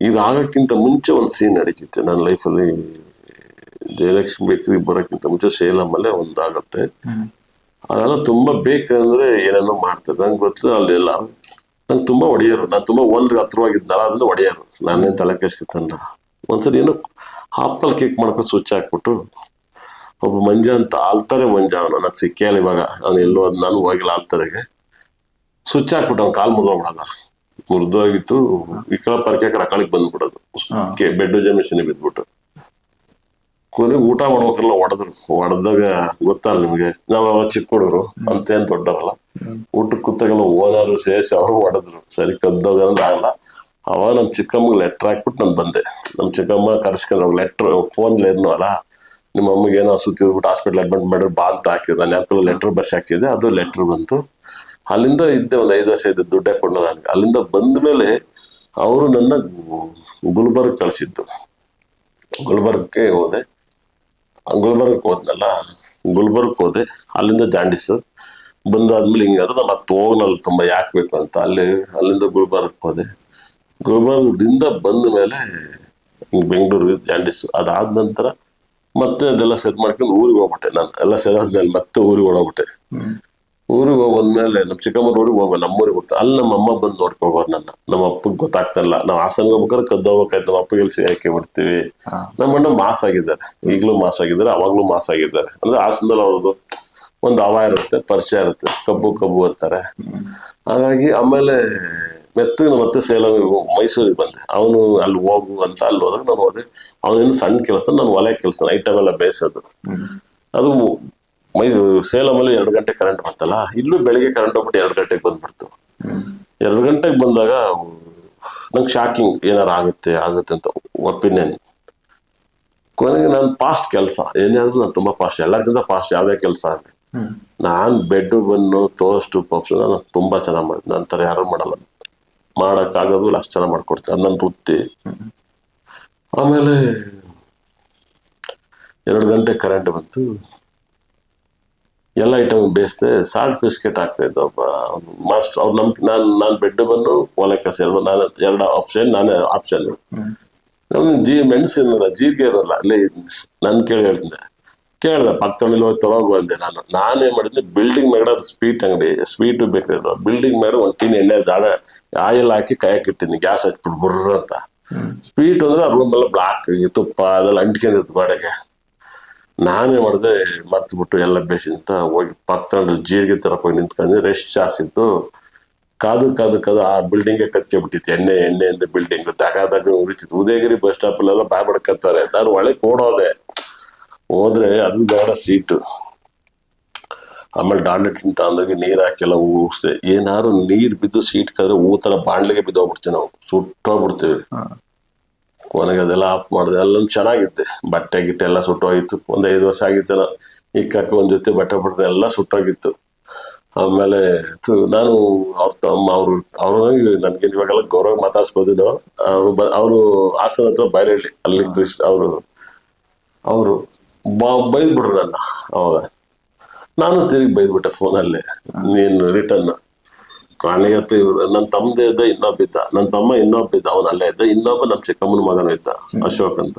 ಇದಾಗಕ್ಕಿಂತ ಮುಂಚೆ ಒಂದು ಸೀನ್ ನಡೀತಿತ್ತು. ನನ್ನ ಲೈಫಲ್ಲಿ ಜಯಲಕ್ಷ್ಮಿ ಬೇಕ್ರಿ ಬರೋಕ್ಕಿಂತ ಮುಂಚೆ ಸೇಲಮಲ್ಲೇ ಒಂದಾಗತ್ತೆ. ಅದೆಲ್ಲ ತುಂಬಾ ಬೇಕಂದ್ರೆ ಏನೇನೋ ಮಾಡ್ತಾರೆ ನಂಗೆ ಗೊತ್ತಿಲ್ಲ ಅಲ್ಲೆಲ್ಲ ನಂಗೆ ತುಂಬ ಒಡೆಯರು. ನಾನು ತುಂಬ ಒಂದು ಹತ್ರವಾಗಿದ್ದಲ್ಲ ಅದನ್ನು ಒಡೆಯರು. ನಾನೇನು ತಲೆ ಕೆಸ್ಕೊತಾನ ಒಂದ್ಸರಿ ಏನೋ ಆಪಲ್ ಕೇಕ್ ಮಾಡ್ಕೊಂಡು ಸ್ವಿಚ್ ಹಾಕ್ಬಿಟ್ಟು ಒಬ್ಬ ಮಂಜ ಅಂತ ಆಲ್ತಾರೆ ಮಂಜ ಅವನು. ನನಗೆ ಸಿಕ್ಕಿಯಲ್ಲ ಇವಾಗ. ಅವನು ಎಲ್ಲೋ ಅದು ನಾನು ಹೋಗಿಲ್ಲ ಆಲ್ತರೆಗೆ. ಸ್ವಿಚ್ ಹಾಕ್ಬಿಟ್ಟು ಅವ್ನು ಕಾಲು ಮುರಿದೋಗ್ಬಿಡೋದ. ಮುರಿದೋಗಿತ್ತು. ವಿಕಲ ಪರ್ಕೆ ರಕಾಳಿಗೆ ಬಂದ್ಬಿಡೋದು. ಬೆಡ್ ಜಮಿಷನ್ ಬಿದ್ಬಿಟ್ಟು. ಕೊನೆ ಊಟ ಮಾಡ್ಬೇಕಲ್ಲ ಹೊಡೆದ್ರು ಹೊಡೆದಾಗ ಗೊತ್ತಲ್ಲ ನಿಮ್ಗೆ. ನಾವ್ ಅವಾಗ ಚಿಕ್ಕ ಹುಡುಗರು ಅಂತೇನ್ ದೊಡ್ಡವರಲ್ಲ ಊಟಕ್ಕೆ ಕೂತಾಗೆಲ್ಲ ಓನರು ಸೇರಿಸಿ ಅವರು ಹೊಡೆದ್ರು ಸರಿ ಕದ್ದೋಗ ಆಗಲ್ಲ. ಅವಾಗ ನಮ್ ಚಿಕ್ಕಮ್ಮಗೆ ಲೆಟ್ರ್ ಹಾಕ್ಬಿಟ್ಟು ನಾನು ಬಂದೆ. ನಮ್ ಚಿಕ್ಕಮ್ಮ ಕರ್ಸ್ಕೊಂಡ್ರೆ ಅವ್ರು ಲೆಟ್ರ್ ಫೋನ್ ಏನು ಅಲ್ಲ. ನಿಮ್ಮ ಅಮ್ಮಗೆ ಏನೋ ಸುತ್ತಿ ಹೋಗ್ಬಿಟ್ಟು ಹಾಸ್ಪಿಟ್ಲ್ ಅಡ್ಮಿಟ್ ಮಾಡಿದ್ರೆ ಬಾ ಅಂತ ಹಾಕಿದ್ರು. ನಾನು ಯಾಕೋ ಲೆಟ್ರ್ ಬರ್ಸಿ ಹಾಕಿದ್ದೆ ಅದು ಲೆಟ್ರ್ ಬಂತು. ಅಲ್ಲಿಂದ ಇದ್ದೆ ಒಂದು ಐದು ವರ್ಷ ಇದ್ದೆ ದುಡ್ಡು ಹಾಕೊಂಡು ನನಗೆ. ಅಲ್ಲಿಂದ ಬಂದ ಮೇಲೆ ಅವರು ನನ್ನ ಗುಲ್ಬರ್ಗ್ ಕಳಿಸಿದ್ದು. ಗುಲ್ಬರ್ಗ್ಗೆ ಹೋದೆ. ಗುಲ್ಬರ್ಗಕ್ಕೆ ಹೋದ್ನಲ್ಲ, ಗುಲ್ಬರ್ಗಕ್ಕೆ ಹೋದೆ, ಅಲ್ಲಿಂದ ಜಾಂಡಿಸು. ಬಂದಾದ್ಮೇಲೆ ಹಿಂಗಾದ್ರೆ ನಮ್ಮ ಮತ್ತೆ ಹೋಗ್ನಲ್ಲ ತುಂಬ ಯಾಕೆ ಬೇಕು ಅಂತ ಅಲ್ಲಿ, ಅಲ್ಲಿಂದ ಗುಲ್ಬರ್ಗಕ್ಕೆ ಹೋದೆ. ಗುಲ್ಬರ್ಗದಿಂದ ಬಂದ ಮೇಲೆ ಹಿಂಗೆ ಬೆಂಗಳೂರಿಗೆ ಜಾಂಡಿಸು ಅದಾದ ನಂತರ ಮತ್ತೆ ಅದೆಲ್ಲ ಸೆಟ್ ಮಾಡ್ಕೊಂಡು ಊರಿಗೆ ಹೋಗ್ಬಿಟ್ಟೆ ನಾನು. ಎಲ್ಲ ಸೆಟ್ ಆದ್ಮೇಲೆ ಮತ್ತೆ ಊರಿಗೆ ಓಡೋಗ್ಬಿಟ್ಟೆ. ಊರಿಗೆ ಹೋಗ್ಬಂದ್ಮೇಲೆ ನಮ್ಮ ಚಿಕ್ಕಮ್ಮನ ಊರಿಗೆ ಹೋಗ್ಬ ನಮ್ಮೂರಿಗೆ ಹೋಗ್ತಾ ಅಲ್ಲಿ ನಮ್ಮ ಅಮ್ಮ ಬಂದು ನೋಡ್ಕೋಬೋದು ನನ್ನ. ನಮ್ಮ ಅಪ್ಪಗೆ ಗೊತ್ತಾಗ್ತಲ್ಲ. ನಾವು ಹಾಸನ್ಗೆ ಹೋಗ್ಬೇಕಾದ್ರೆ ಕದ್ದು ಹೋಗ್ಬೇಕಾಯ್ತು ನಮ್ಮ ಅಪ್ಪಗೆ ಎಲ್ಲಿ ಹಾಕಿ ಬಿಡ್ತೀವಿ ನಮ್ಮ ಅಣ್ಣ ಮಾಸ್ ಆಗಿದ್ದಾರೆ. ಈಗಲೂ ಮಾಸ್ ಆಗಿದ್ದಾರೆ ಅವಾಗ್ಲೂ ಮಾಸ್ ಆಗಿದ್ದಾರೆ. ಅಂದ್ರೆ ಹಾಸನದಲ್ಲಿ ಅವ್ರದ್ದು ಒಂದು ಹವಾ ಇರುತ್ತೆ ಪರಿಚಯ ಇರುತ್ತೆ. ಕಬ್ಬು ಕಬ್ಬು ಅಂತಾರೆ. ಹಾಗಾಗಿ ಆಮೇಲೆ ಮೆತ್ತಗೆ ಮತ್ತೆ ಸೇಲಮಿಗೆ ಮೈಸೂರಿಗೆ ಬಂದೆ. ಅವನು ಅಲ್ಲಿ ಹೋಗು ಅಂತ ಅಲ್ಲಿ ಹೋದಾಗ ನಾನು ಹೋದೆ. ಅವನೇನು ಸಣ್ಣ ಕೆಲಸ ನಾನು ಒಲೆ ಕೆಲಸ ಐಟಮ್ ಎಲ್ಲ ಬೇಯಿಸೋದು. ಅದು ಮೈ ಸೇಲಮಲ್ಲಿ ಎರಡು ಗಂಟೆ ಕರೆಂಟ್ ಬಂತಲ್ಲ, ಇಲ್ಲೂ ಬೆಳಿಗ್ಗೆ ಕರೆಂಟ್ ಹೋಗ್ಬಿಟ್ಟು ಎರಡು ಗಂಟೆಗೆ ಬಂದ್ಬಿಡ್ತು. ಎರಡು ಗಂಟೆಗೆ ಬಂದಾಗ ನಂಗೆ ಶಾಕಿಂಗ್ ಏನಾರು ಆಗುತ್ತೆ ಆಗುತ್ತೆ ಅಂತ ಒಪಿನಿಯನ್ ಕೊನೆಗೆ ನಾನು ಫಾಸ್ಟ್ ಕೆಲಸ, ಏನಾದ್ರು ನಾನು ತುಂಬಾ ಫಾಸ್ಟ್ ಎಲ್ಲರಿಗಿಂತ ಫಾಸ್ಟ್ ಯಾವುದೇ ಕೆಲಸ ಆಗಲಿ. ನಾನು ಬೆಡ್ ಬನ್ನು ಟೋಸ್ಟು ಪಪ್ಸು ನಾನು ತುಂಬಾ ಚೆನ್ನಾಗಿ ಮಾಡ್ತೀನಿ ನಂತರ ಯಾರು ಮಾಡಲ್ಲ. ಮಾಡೋಕ್ಕಾಗೋದು ಅಷ್ಟು ಚೆನ್ನಾಗಿ ಮಾಡ್ಕೊಡ್ತೀನಿ. ಅದು ನನ್ನ ವೃತ್ತಿ. ಆಮೇಲೆ ಎರಡು ಗಂಟೆ ಕರೆಂಟ್ ಬಂತು. ಎಲ್ಲ ಐಟಮ್ ಬೇಯಿಸಿದೆ ಸಾಲ್ಟ್ ಬಿಸ್ಕೆಟ್ ಆಗ್ತಾ ಇದ್ದ ಒಬ್ಬ ಮಾಸ್ಟ್ ಅವ್ರು ನಮ್ ನಾನು ನಾನು ಬೆಡ್ ಬಂದು ಒಲೆ ಕಸ ನಾನು ಎರಡು ಆಪ್ಷನ್ ನಾನೇ ಆಪ್ಷನ್ ನಮ್ ಜೀ ಮೆಣಸಿನ ಇರಲ್ಲ ಜೀರಿಗೆ ಇರಲ್ಲ ಅಲ್ಲೇ ನಾನು ಕೇಳಿ ಹೇಳ್ತಿದ್ದೆ. ಕೇಳ್ದೆ ಪಕ್ಕದಲ್ಲಿ ಹೋಗಿ ತೊಗೊಂಡು ಬಂದೆ ನಾನು. ನಾನೇನ್ ಮಾಡಿದ್ದೆ ಬಿಲ್ಡಿಂಗ್ ಮೇಡ ಅದು ಸ್ವೀಟ್ ಅಂಗಡಿ ಸ್ವೀಟು ಬೇಕಿರೋ ಬಿಲ್ಡಿಂಗ್ ಮೇಲೆ ಒಂದು ಟೀನ್ ಎಣ್ಣೆ ದಾಡ ಆಯಿಲ್ ಹಾಕಿ ಕಾಯಕ್ಕೆ ಇಟ್ಟಿನಿ ಗ್ಯಾಸ್ ಹಚ್ಬಿಟ್ಟು ಬುರ್ರ ಅಂತ. ಸ್ವೀಟ್ ಅಂದ್ರೆ ಆ ರೂಮ್ ಎಲ್ಲ ಬ್ಲಾಕ್ ತುಪ್ಪ ಅದೆಲ್ಲ ಅಂಟ್ಕೊಂಡಿತ್ತು ಗೋಡೆಗೆ. ನಾನೇ ಮಾಡಿದೆ, ಮರ್ತು ಬಿಟ್ಟು ಎಲ್ಲ ಬೇಸಿಂತ ಹೋಗಿ ಪಕ್ಕಂಡ್ರೆ ಜೀರಿಗೆ ತರ ಹೋಗಿ ನಿಂತ್ಕೊಂಡು ರೆಸ್ಟ್ ಜಾಸ್ತಿ ಇತ್ತು ಕಾದು ಕಾದು ಕಾದು ಆ ಬಿಲ್ಡಿಂಗ್ ಬಿಟ್ಟಿತ್ತು ಎಣ್ಣೆ ಎಣ್ಣೆಯಿಂದ ಬಿಲ್ಡಿಂಗ್ ತಗಾದಾಗ ಉರಿತಿತ್ತು. ಉದಯಗಿರಿ ಬಸ್ ಸ್ಟಾಪ್ ಅಲ್ಲೆಲ್ಲ ಬಾಯ್ ಬಡ್ಕತ್ತಾರೆ ನಾನು ಒಳಗೆ ಓಡೋದೆ. ಹೋದ್ರೆ ಅದು ಬೇಡ ಸೀಟು ಆಮೇಲೆ ಡಾಲ್ಲೆಟ್ ಅಂದಾಗ ನೀರ್ ಹಾಕಿಲ್ಲ ಊಗಿಸ್ದೆ ಏನಾದ್ರು ನೀರ್ ಬಿದ್ದು ಸೀಟ್ ಕದ್ರೆ ಊತರ ಬಾಣ್ಲಿಗೆ ಬಿದ್ದೋಗ್ಬಿಡ್ತೀವಿ ನಾವು. ಸುಟ್ಟೋಗ್ಬಿಡ್ತೀವಿ. ಕೊನೆಗೆ ಅದೆಲ್ಲ ಆಫ್ ಮಾಡಿದೆ ಎಲ್ಲ ಚೆನ್ನಾಗಿತ್ತೆ. ಬಟ್ಟೆ ಗಿಟ್ಟೆ ಎಲ್ಲ ಸುಟ್ಟೋಗಿತ್ತು. ಒಂದು ಐದು ವರ್ಷ ಆಗಿತ್ತಲ್ಲ ಇಕ್ಕಕ್ಕೆ ಒಂದು ಜೊತೆ ಬಟ್ಟೆ ಬಟ್ಟೆ ಎಲ್ಲ ಸುಟ್ಟೋಗಿತ್ತು. ಆಮೇಲೆ ನಾನು ಅವ್ರ ತಮ್ಮ, ಅವರು ಅವರು ನನಗೆ ಇವಾಗೆಲ್ಲ ಗೌರವ ಮಾತಾಡ್ಸ್ಬೋದೇನೋ ಅವರು ಬ, ಅವರು ಹಾಸನ ಹತ್ರ ಬೈರಳ್ಳಿ, ಅಲ್ಲಿ ಅವರು ಅವರು ಬೈದ್ಬಿಟ್ರು ನನ್ನ ಅವಾಗ. ನಾನು ತಿರುಗಿ ಬೈದ್ಬಿಟ್ಟೆ ಫೋನಲ್ಲಿ ನೀನು ರಿಟರ್ನ್ ಕೊನೆಗೆ ಹತ್ತು ಇವ್ರು ನನ್ನ ತಮ್ಮದೇ ಇದ್ದ ಇನ್ನೊಬ್ಬ ಇದ್ದ ನನ್ನ ತಮ್ಮ ಇನ್ನೊಬ್ಬ ಇದ್ದ ಅವನ ಅಲ್ಲೇ ಇದ್ದ ಇನ್ನೊಬ್ಬ ನಮ್ಮ ಚಿಕ್ಕಮ್ಮನ ಮಗನ ಇದ್ದ ಅಶೋಕ್ ಅಂತ.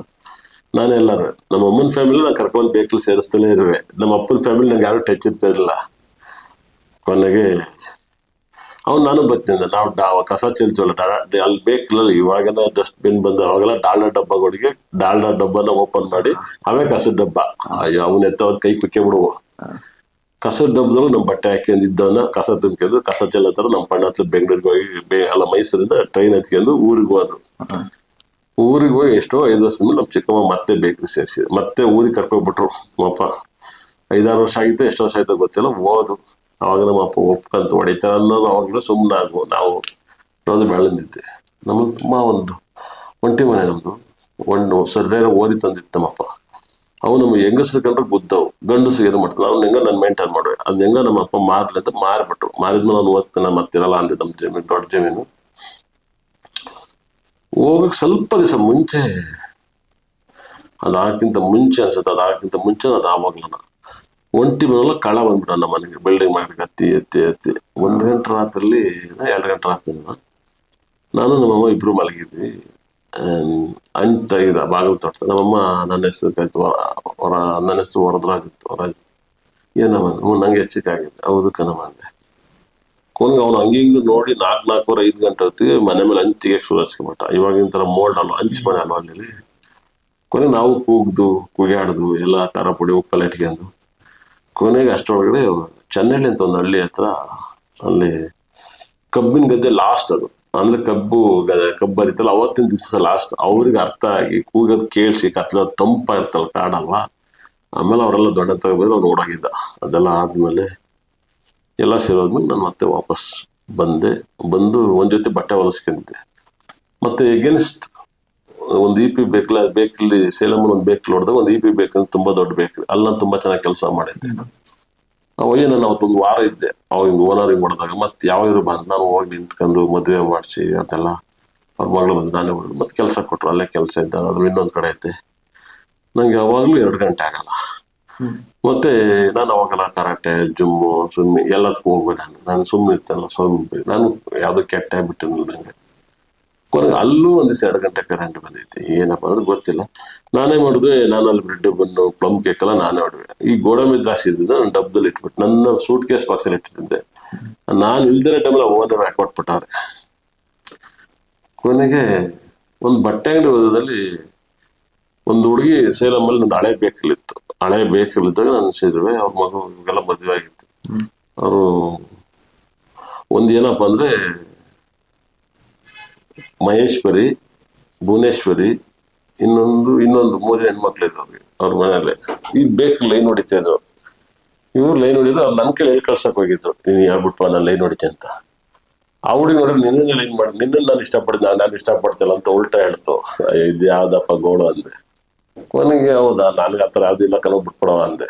ನಾನೆಲ್ಲರೂ ನಮ್ಮ ಅಮ್ಮನ ಫ್ಯಾಮಿಲಿ ನಾನು ಕರ್ಕೊಂಡು ಬೇಕಲ್ ಸೇರಿಸ್ತಾನೆ ಇರುವೆ. ನಮ್ಮ ಅಪ್ಪನ ಫ್ಯಾಮಿಲಿ ನಂಗೆ ಯಾರು ಟಚ್ ಇರ್ತಾ ಇರಲಿಲ್ಲ ಕೊನೆಗೆ ಅವ್ನು ನಾನು ಬರ್ತೀನಿ ನಾವು ಡಾ ಕಸ ಚೆಲ್ತೀವಲ್ಲ ಡಾ ಅಲ್ಲಿ ಬೇಕಲ್ಲ ಇವಾಗೆಲ್ಲ ಡಸ್ಟ್ಬಿನ್ ಬಂದು ಅವಾಗೆಲ್ಲ ಡಾಲ್ಡಾ ಡಬ್ಬಗಳಿಗೆ ಡಾಲ್ಡಾ ಡಬ್ಬನ ಓಪನ್ ಮಾಡಿ ಅವೇ ಕಸದ ಡಬ್ಬ. ಅಯ್ಯೋ ಅವನ್ನ ಎತ್ತವದ್ ಕೈ ಕುಕ್ಕೆ ಬಿಡುವ. ಕಸದ ಡಬ್ದಾಗ ನಮ್ಮ ಬಟ್ಟೆ ಹಾಕ್ಯಂದಿದ್ದವನ್ನ ಕಸ ತುಂಬ್ಕೊಂಡು ಕಸ ಚೆಲ್ಲತ್ತಾರ ನಮ್ಮ ಪಣ್ಣ ಹತ್ರ ಬೆಂಗಳೂರಿಗೆ ಹೋಗಿ ಬೇ ಅಲ್ಲ ಮೈಸೂರಿಂದ ಟ್ರೈನ್ ಹತ್ಕೊಂಡು ಊರಿಗೆ ಹೋದ್ರು. ಊರಿಗೆ ಹೋಗಿ ಎಷ್ಟೋ ಐದು ವರ್ಷದ ಮೇಲೆ ನಮ್ಮ ಚಿಕ್ಕಮ್ಮ ಮತ್ತೆ ಬೇಕ್ರಿ ಸೇರಿಸಿ, ಮತ್ತೆ ಊರಿಗೆ ಕರ್ಕೊಂಡ್ಬಿಟ್ರು ನಮ್ಮಪ್ಪ ಐದಾರು ವರ್ಷ ಆಗಿತ್ತು, ಎಷ್ಟು ವರ್ಷ ಆಯ್ತು ಗೊತ್ತಿಲ್ಲ ಹೋದು ಅವಾಗ ನಮ್ಮ ಅಪ್ಪ ಒಪ್ಕಂತ ಹೊಡಿತಾರೆ ಅನ್ನೋದು ಅವಾಗಲೂ ಸುಮ್ಮನೆ ಆಗು ನಾವು ರೋದು ಬೆಳೆದಿದ್ದೆ. ನಮ್ಮ ಒಂದು ಒಂಟಿ ಮನೆ ನಮ್ಮದು ಒಂದು ಸರ್ದೇ ಓದಿ ತಂದಿತ್ತು ನಮ್ಮಪ್ಪ ಅವು ನಮ್ಮ ಹೆಂಗಸ್ರು ಕಂಡ್ರೆ ಬುದ್ಧವು ಗಂಡಸು ಏನು ಮಾಡ್ತಾರೆ ಅವ್ನ ಹೆಂಗ ನಾನು ಮೇಂಟೈನ್ ಮಾಡುವೆ ಅದ್ ಹೆಂಗ ನಮ್ಮ ಅಪ್ಪ ಮಾರ್ಲಿ ಅಂತ ಮಾರ್ಬಿಟ್ರು. ಮಾರಿದ್ಮೇಲೆ ನಾನು ಓದ್ತೇನೆ ಮತ್ತಿರಲ್ಲ ಅಂದೆ ನಮ್ಮ ಜಮೀನು ದೊಡ್ಡ ಜಮೀನು. ಹೋಗಕ್ ಸ್ವಲ್ಪ ದಿವಸ ಮುಂಚೆ ಅದಾಗಿಂತ ಮುಂಚೆ ಅನ್ಸುತ್ತೆ. ಅದಾಗಿಂತ ಮುಂಚೆ ಅದು ಆವಾಗ್ಲನ ಒಂಟಿ ಮನೆಲ್ಲ ಕಳ ಬಂದ್ಬಿಟ್ಟ ನಮ್ಮ ಮನೆಗೆ. ಬಿಲ್ಡಿಂಗ್ ಮಾಡಿ ಹತ್ತಿ, ಎತ್ತಿ ಎತ್ತಿ. ಒಂದ್ ಗಂಟೆ ರಾತ್ರಲ್ಲಿ ಎರಡು ಗಂಟೆ ರಾತ್ರಿ ನಾನು ನಮ್ಮಮ್ಮ ಇಬ್ರು ಮಲಗಿದ್ವಿ. ಅಂಚ್ ಇದೆ ಬಾಗಿಲು ತೊಡ್ತ ನಮ್ಮಮ್ಮ ನನ್ನ ಹೆಸರು ಕೈತು ಹೊರ ನನ್ನ ಹೆಸರು ವರದರಾಜಿತ್ತು ವರರಾಜ್ ಏನಮ್ಮ ಹ್ಞೂ ನಂಗೆ ಹೆಚ್ಚಿಗೆ ಆಗಿದೆ. ಹೌದು ಕಣಮ್ಮ ಅಂದೆ. ಕೊನೆಗೆ ಅವನು ಹಂಗೆ ಹಿಂಗೆ ನೋಡಿ ನಾಲ್ಕು, ನಾಲ್ಕೂವರೆ, ಐದು ಗಂಟೆ ಹೊತ್ತಿಗೆ ಮನೆ ಮೇಲೆ ಹಂಚ್ ಶುರು ಹಚ್ಕೊಂಬಿಟ್ಟ ಇವಾಗಿನ ಥರ ಮೋಲ್ಡ್ ಅಲ್ಲ ಹಂಚಿ ಮನೆ ಅಲ್ವ ಅಲ್ಲಿ ಕೊನೆ ನಾವು ಕೂಗ್ದು ಕುಗ್ಯಾಡ್ದು ಎಲ್ಲ ಖಾರ ಪುಡಿ ಉಪ್ಪೆಲ್ಲ ಇಟ್ಕೊಂಡು ಕೊನೆಗೆ ಅಷ್ಟರೊಳಗಡೆ ಚೆನ್ನೈಲಿ ಅಂತ ಒಂದು ಹಳ್ಳಿ ಹತ್ರ ಅಲ್ಲಿ ಕಬ್ಬಿನ ಗದ್ದೆ ಲಾಸ್ಟ್ ಅದು. ಅಂದ್ರೆ ಕಬ್ಬು ಕಬ್ಬು ಬರೀತಲ್ಲ ಅವತ್ತಿನ ದಿವಸ ಲಾಸ್ಟ್ ಅವ್ರಿಗೆ ಅರ್ಥ ಆಗಿ ಕೂಗೋದು ಕೇಳಿಸಿ ಕತ್ಲ ತಂಪ ಇರ್ತಲ್ಲ ಕಾಡಲ್ವಾ ಆಮೇಲೆ ಅವರೆಲ್ಲ ದೊಡ್ಡ ತಗೋಬೋದು ಅವ್ನು ಓಡಾಗಿದ್ದ. ಅದೆಲ್ಲ ಆದ್ಮೇಲೆ ಎಲ್ಲ ಸೇರೋದ್ಮೇಲೆ ನಾನು ಮತ್ತೆ ವಾಪಸ್ ಬಂದೆ. ಬಂದು ಒಂದ್ ಜೊತೆ ಬಟ್ಟೆ ಹೊಲಿಸ್ಕೊಂಡಿದ್ದೆ. ಮತ್ತೆ ಎಗೇನ್ಸ್ಟ್ ಒಂದು ಇ ಪಿ ಬೇಕಲ್ಲ ಬೇಕಲ್ಲಿ ಸೇಲಮ್ ಒಂದು ಬೇಕಲ್ಲಿ ಹೊಡೆದಾಗ ಒಂದು ಇ ಪಿ ಬೇಕಂತ ತುಂಬಾ ದೊಡ್ಡ ಬೇಕ್ರಿ ಅಲ್ಲಿ ನಾನು ತುಂಬಾ ಚೆನ್ನಾಗಿ ಕೆಲಸ ಮಾಡಿದ್ದೆ. ಅವಾಗ ನಾನು ಅವತ್ತೊಂದು ವಾರ ಇದ್ದೆ. ಅವ್ ಹಿಂಗೆ ಓನರ್ ಹಿಂಗೆ ಹೊಡೆದಾಗ ಮತ್ತೆ ಇವ್ರು ಬಂದು ನಾನು ಹೋಗಿ ನಿಂತ್ಕೊಂಡು ಮದುವೆ ಮಾಡಿಸಿ ಅದೆಲ್ಲ ಅವ್ರ ಮಗಳು ಬಂದು ನಾನೇ ಮತ್ತೆ ಕೆಲಸ ಕೊಟ್ರು ಅಲ್ಲೇ ಕೆಲಸ ಇದ್ದ ಅದು ಇನ್ನೊಂದು ಕಡೆ ಐತೆ ನಂಗೆ ಯಾವಾಗಲೂ ಎರಡು ಗಂಟೆ ಆಗಲ್ಲ. ಮತ್ತೆ ನಾನು ಅವಾಗೆಲ್ಲ ಕರಾಟೆ ಜುಮ್ಮು ಸ್ವಿಮ್ಮಿಂಗ್ ಎಲ್ಲದಕ್ಕೂ ಹೋಗ್ಬೇಕು ನಾನು. ನಾನು ಸುಮ್ಮನೆ ಇರ್ತೇನಲ್ಲ ಸ್ವಿಮ್ಮಿಂಗ್ ನಾನು ಯಾವುದೋ ಕೆಟ್ಟ ಹ್ಯಾಬಿಟ್ ನಂಗೆ. ಕೊನೆಗೆ ಅಲ್ಲೂ ಒಂದಿಷ್ಟು ದಿವಸ ಎರಡು ಗಂಟೆ ಕರೆಂಟ್ ಬಂದೈತಿ. ಏನಪ್ಪ ಅಂದ್ರೆ ಗೊತ್ತಿಲ್ಲ. ನಾನೇ ಮಾಡಿದ್ವಿ ನಾನು ಅಲ್ಲಿ ಬ್ರೆಡ್ ಬನ್ನು ಪ್ಲಮ್ ಕೇಕ್ ಎಲ್ಲ ನಾನೇ ಮಾಡಿದೆ ಈ ಗೋಡಂಬಿ ದ್ರಾಕ್ಷಿ ಇದ್ದಿದ್ದು ನಾನು ಡಬ್ಬದಲ್ಲಿ ಇಟ್ಬಿಟ್ಟು ನನ್ನ ಸೂಟ್ ಕೇಸ್ ಬಾಕ್ಸಲ್ಲಿ ಇಟ್ಟಿದ್ದೆ ನಾನು ಇಲ್ದಿರೋ ಟೈಮಲ್ಲಿ ಓನರ್ ಹಾಕೊಟ್ಬಿಟ್ಟವ್ರೆ ಕೊನೆಗೆ ಒಂದು ಬಟ್ಟೆ ಅಂಗಡಿ ಓದೋದಲ್ಲಿ ಒಂದು ಹುಡುಗಿ ಸೇಲಮಲ್ಲಿ ನಂದು ಹಳೆ ಬೇಕಲ್ಲಿತ್ತು ಹಳೆ ಬೇಕಲ್ಲಿದ್ದಾಗ ನಾನು ಸೇರಿವೆ ಅವ್ರ ಮಗು ಮದುವೆ ಆಗಿತ್ತು. ಅವರು ಒಂದು ಏನಪ್ಪ ಅಂದ್ರೆ ಮಹೇಶ್ವರಿ, ಭುವನೇಶ್ವರಿ, ಇನ್ನೊಂದು ಇನ್ನೊಂದು ಮೂರು ಹೆಣ್ಮಕ್ಳು ಅವ್ರಿಗೆ ಅವ್ರ ಮನೇಲೆ ಈಗ ಬೇಕು ಲೈನ್ ಹೊಡಿತಾ ಇದ್ರು. ಇವ್ರು ಲೈನ್ ಹೊಡಿದ್ರು, ಅವ್ರು ನನ್ನ ಕೈಲಿ ಕಳ್ಸಕ್ ಹೋಗಿದ್ರು. ನೀನು ಹೇಳ್ಬಿಟ್ಪ, ನಾನು ಲೈನ್ ಹೊಡಿತೆ ಅಂತ. ಆ ಹುಡುಗಿ ನೋಡಿದ್ರೆ ನಿನ್ನೆ ಲೈನ್ ಮಾಡಿ ನಿನ್ನ ನಾನು ಇಷ್ಟಪಡ್ತೀನಿ, ನಾನು ನಾನು ಇಷ್ಟಪಡ್ತಿಲ್ಲ ಅಂತ ಉಲ್ಟಾ ಹೇಳ್ತು. ಇದು ಯಾವ್ದಪ್ಪ ಗೋಳು ಅಂದೆ. ಕೊನೆಗೆ ಹೌದಾ, ನನಗೆ ಆ ಥರ ಯಾವ್ದು ಇಲ್ಲ ಬಿಟ್ಬಿಡವ ಅಂದೆ.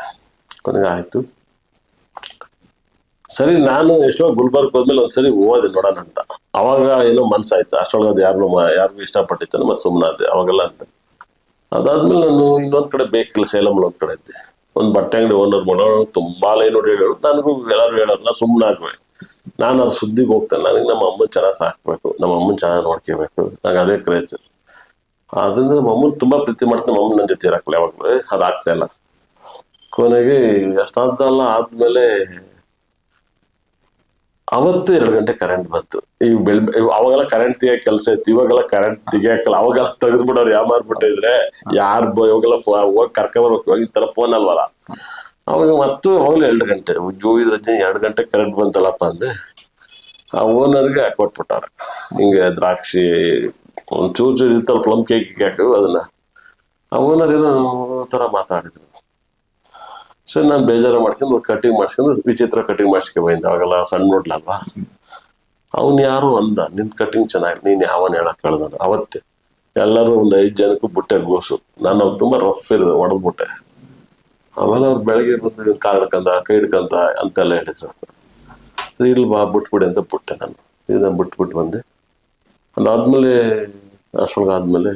ಕೊನೆಗೆ ಆಯ್ತು. ಸರಿ, ನಾನು ಎಷ್ಟೋ ಗುಲ್ಬರ್ಗ್ ಹೋದ್ಮೇಲೆ ಒಂದ್ಸರಿ ಹೋದೆ ನೋಡೋಣ ಅಂತ. ಅವಾಗ ಏನೋ ಮನ್ಸಾಯ್ತು. ಅಷ್ಟೊಳಗೆ ಅದು ಯಾರು ಯಾರಿಗೂ ಇಷ್ಟಪಟ್ಟಿತ್ತು ಮತ್ತೆ ಸುಮ್ಮನೆ ಅದೇ ಅವಾಗೆಲ್ಲ ಅಂತ. ಅದಾದ್ಮೇಲೆ ನಾನು ಇನ್ನೊಂದ್ ಕಡೆ ಬೇಕಿಲ್ಲ ಸೇಲಂ ಒಂದ್ ಕಡೆ ಇದ್ದೆ. ಒಂದ್ ಬಟ್ಟೆ ಅಂಗಡಿ ಓನರ್ ಮಾಡೋಣ, ತುಂಬಾ ಲೈನ್ ನೋಡಿ ಹೇಳು. ನನಗೂ ಎಲ್ಲರೂ ಹೇಳೋರು ನಾ ಸುಮ್ಮನೆ ನಾನು ಅದ್ರ ಸುದ್ದಿಗೆ ಹೋಗ್ತೇನೆ. ನನಗೆ ನಮ್ಮ ಅಮ್ಮನ ಚೆನ್ನಾಗಿ ಸಾಕ್ಬೇಕು. ನಮ್ಮ ಅಮ್ಮನ ಚೆನ್ನಾಗಿ ನೋಡ್ಕೋಬೇಕು. ನಂಗೆ ಅದೇ ಕ್ರೇಜ್. ಅದರಿಂದ ಅಮ್ಮನ ತುಂಬಾ ಪ್ರೀತಿ ಮಾಡ್ತಾನೆ ಅಮ್ಮನ ನನ್ನ ಜೊತೆ ಇರಕ್ಕಲ್ಲ ಯಾವಾಗಲೂ. ಅದಾಗ್ತಾ ಇಲ್ಲ. ಕೊನೆಗೆ ಅಷ್ಟಾದ್ದಲ್ಲ ಆದ್ಮೇಲೆ ಅವತ್ತು ಎರಡು ಗಂಟೆ ಕರೆಂಟ್ ಬಂತು. ಈಗ ಬೆಳ್ ಅವಾಗೆಲ್ಲ ಕರೆಂಟ್ ತೆಗಿಯೋ ಕೆಲಸ ಇತ್ತು. ಇವಾಗೆಲ್ಲ ಕರೆಂಟ್ ತೆಗಿಯಕ್ಕಲ್ಲ ಅವಾಗೆಲ್ಲ ತೆಗೆದ್ಬಿಡೋರು ಯಾವ ಮಾರ್ಬಿಟ್ಟಿದ್ರೆ ಯಾರು ಇವಾಗೆಲ್ಲ ಹೋಗಿ ಕರ್ಕೊಂಬರ್ಬೇಕು. ಇವಾಗ ಈ ಥರ ಫೋನ್ ಅಲ್ವಲ್ಲ. ಅವಾಗ ಮತ್ತು ಅವಾಗಲೂ ಎರಡು ಗಂಟೆ. ಜೋಗಿದ ಇದ್ರೆ ಎರಡು ಗಂಟೆ ಕರೆಂಟ್ ಬಂತಲ್ಲಪ್ಪ ಅಂದೆ. ಆ ಓನರ್ಗೆ ಕೊಟ್ಬಿಟ್ಟಾರ. ಹಿಂಗೆ ದ್ರಾಕ್ಷಿ, ಒಂದು ಚೂರು ಚೂರು ಪ್ಲಮ್ ಕೇಕ್ ಹಾಕು ಅದನ್ನ. ಆ ಓನರ್ ಏನೋ ಥರ ಮಾತಾಡಿದ್ರು. ಸರಿ ನಾನು ಬೇಜಾರು ಮಾಡ್ಕೊಂಡು ಕಟಿಂಗ್ ಮಾಡ್ಸ್ಕೊಂಡು ವಿಚಿತ್ರ ಕಟಿಂಗ್ ಮಾಡ್ಸ್ಕೊ ಬಂದೆ. ಅವಾಗೆಲ್ಲ ಸಣ್ಣ ನೋಡ್ಲಲ್ವಾ? ಅವ್ನು ಯಾರು ಅಂದ ನಿಂದು ಕಟಿಂಗ್ ಚೆನ್ನಾಗಿ, ನೀನು ಯಾವನ್ ಹೇಳಕ್ ಕಳ್ದ ಅವತ್ತೆ. ಎಲ್ಲರೂ ಒಂದು ಐದು ಜನಕ್ಕೂ ಬುಟ್ಟೆ ಗೋಸು. ನಾನು ಅವ್ರು ತುಂಬಾ ರಫ್ ಇರೋದು ಹೊಡೆದ್ಬಿಟ್ಟೆ ಆಮೇಲೆ ಅವ್ರು ಬೆಳಗ್ಗೆ ಬಂದು ಕಾಲ್ ಹಿಡ್ಕಂತ ಕೈ ಹಿಡ್ಕಂತ ಅಂತೆಲ್ಲ ಹೇಳಿದ್ರು. ಇಲ್ಲಿ ಬಾ, ಬಿಟ್ಬಿಡಿ ಅಂತ ಬಿಟ್ಟೆ ನಾನು. ಇದನ್ನ ಬಿಟ್ಬಿಟ್ಟು ಬಂದೆ. ಅದಾದ್ಮೇಲೆ ಅಷ್ಟೊಳಗಾದ್ಮೇಲೆ